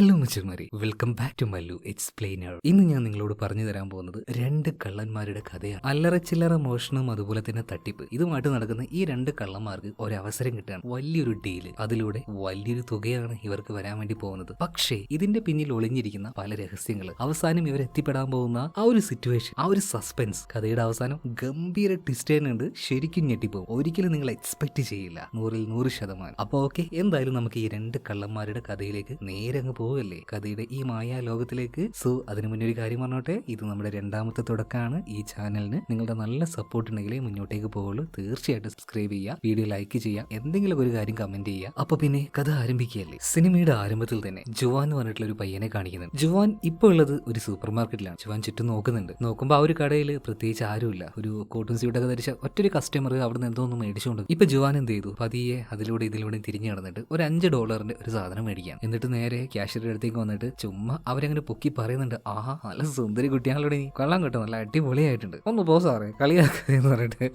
Hello മച്ചന്മാരി welcome back to Mallu explainer ഇന്ന് ഞാൻ നിങ്ങളോട് പറഞ്ഞു തരാൻ പോകുന്നത് രണ്ട് കള്ളന്മാരുടെ കഥയാണ്. അല്ലറ ചില്ലറ മോഷണം അതുപോലെ തന്നെ തട്ടിപ്പ്. ഇതുമായിട്ട് നടക്കുന്ന ഈ രണ്ട് കള്ളന്മാർക്ക് ഒരു അവസരം വലിയൊരു ഡീൽ അതിലൂടെ വലിയൊരു തുകയാണ് ഇവർക്ക് വരാൻ വേണ്ടി പോകുന്നത്. പക്ഷേ ഇതിന്റെ പിന്നിൽ ഒളിഞ്ഞിരിക്കുന്ന പല രഹസ്യങ്ങൾ. അവസാനം ഇവർ എത്തിപ്പെടാൻ പോകുന്ന ആ ഒരു സിറ്റുവേഷൻ ആ ഒരു സസ്പെൻസ് കഥയുടെ അവസാനം ഗംഭീര ട്വിസ്റ്റ് ഉണ്ട് ശരിക്കും ഞെട്ടിപ്പോകും ഒരിക്കലും നിങ്ങൾ എക്സ്പെക്ട് ചെയ്യില്ല. നൂറിൽ നൂറ് ശതമാനം. അപ്പൊ ഓക്കെ എന്തായാലും നമുക്ക് ഈ രണ്ട് കള്ളന്മാരുടെ കഥയിലേക്ക് നേരെ അങ്ങ് പോവല്ലേ? കഥയുടെ ഈ മായാ ലോകത്തിലേക്ക് സോ അതിനു മുന്നേ ഒരു കാര്യം പറഞ്ഞോട്ടെ. ഇത് നമ്മുടെ രണ്ടാമത്തെ തുടക്കമാണ് ഈ ചാനലിന്. നിങ്ങളുടെ നല്ല സപ്പോർട്ട് ഉണ്ടെങ്കിലേ മുന്നോട്ടേക്ക് പോകുള്ളൂ തീർച്ചയായിട്ടും സബ്സ്ക്രൈബ് ചെയ്യുക വീഡിയോ ലൈക്ക് ചെയ്യുക എന്തെങ്കിലും ഒരു കാര്യം കമന്റ് ചെയ്യുക. അപ്പൊ പിന്നെ കഥ ആരംഭിക്കുകയല്ലേ? സിനിമയുടെ ആരംഭത്തിൽ തന്നെ ജുവാൻ എന്ന് പറഞ്ഞിട്ടുള്ള ഒരു പയ്യനെ കാണിക്കുന്നുണ്ട്. ജുവാൻ ഇപ്പോൾ ഉള്ളത് ഒരു സൂപ്പർ മാർക്കറ്റിലാണ് ജുവാൻ ചുറ്റും നോക്കുന്നുണ്ട്. നോക്കുമ്പോൾ ആ ഒരു കടയിൽ പ്രത്യേകിച്ച് ആരുമില്ല. ഒരു കോട്ടൺ സ്യൂട്ടൊക്കെ ധരിച്ച ഒറ്റൊരു കസ്റ്റമർ അവിടെ നിന്ന് എന്തോ ഒന്ന് മേടിച്ചുകൊണ്ട് ഇപ്പൊ ജുവാൻ എന്ത് ചെയ്തു? പതിയെ അതിലൂടെ ഇതിലൂടെ തിരിഞ്ഞു നടന്നിട്ട് ഒരു അഞ്ച് ഡോളറിന്റെ ഒരു സാധനം മേടിക്കാം എന്നിട്ട് നേരെ ക്യാഷ്യറുടെ അടുത്തേക്ക് വന്നിട്ട് ചുമ്മാ അവരങ്ങനെ പൊക്കി പറയുന്നുണ്ട് ആഹാ നല്ല സുന്ദരി കുട്ടിയാണല്ലോ നീ. കൊള്ളാൻ കിട്ടും നല്ല അടിപൊളിയായിട്ടുണ്ട്. ഒന്ന് പോ സാറേ കളിയാക്കുന്നു പറഞ്ഞിട്ട്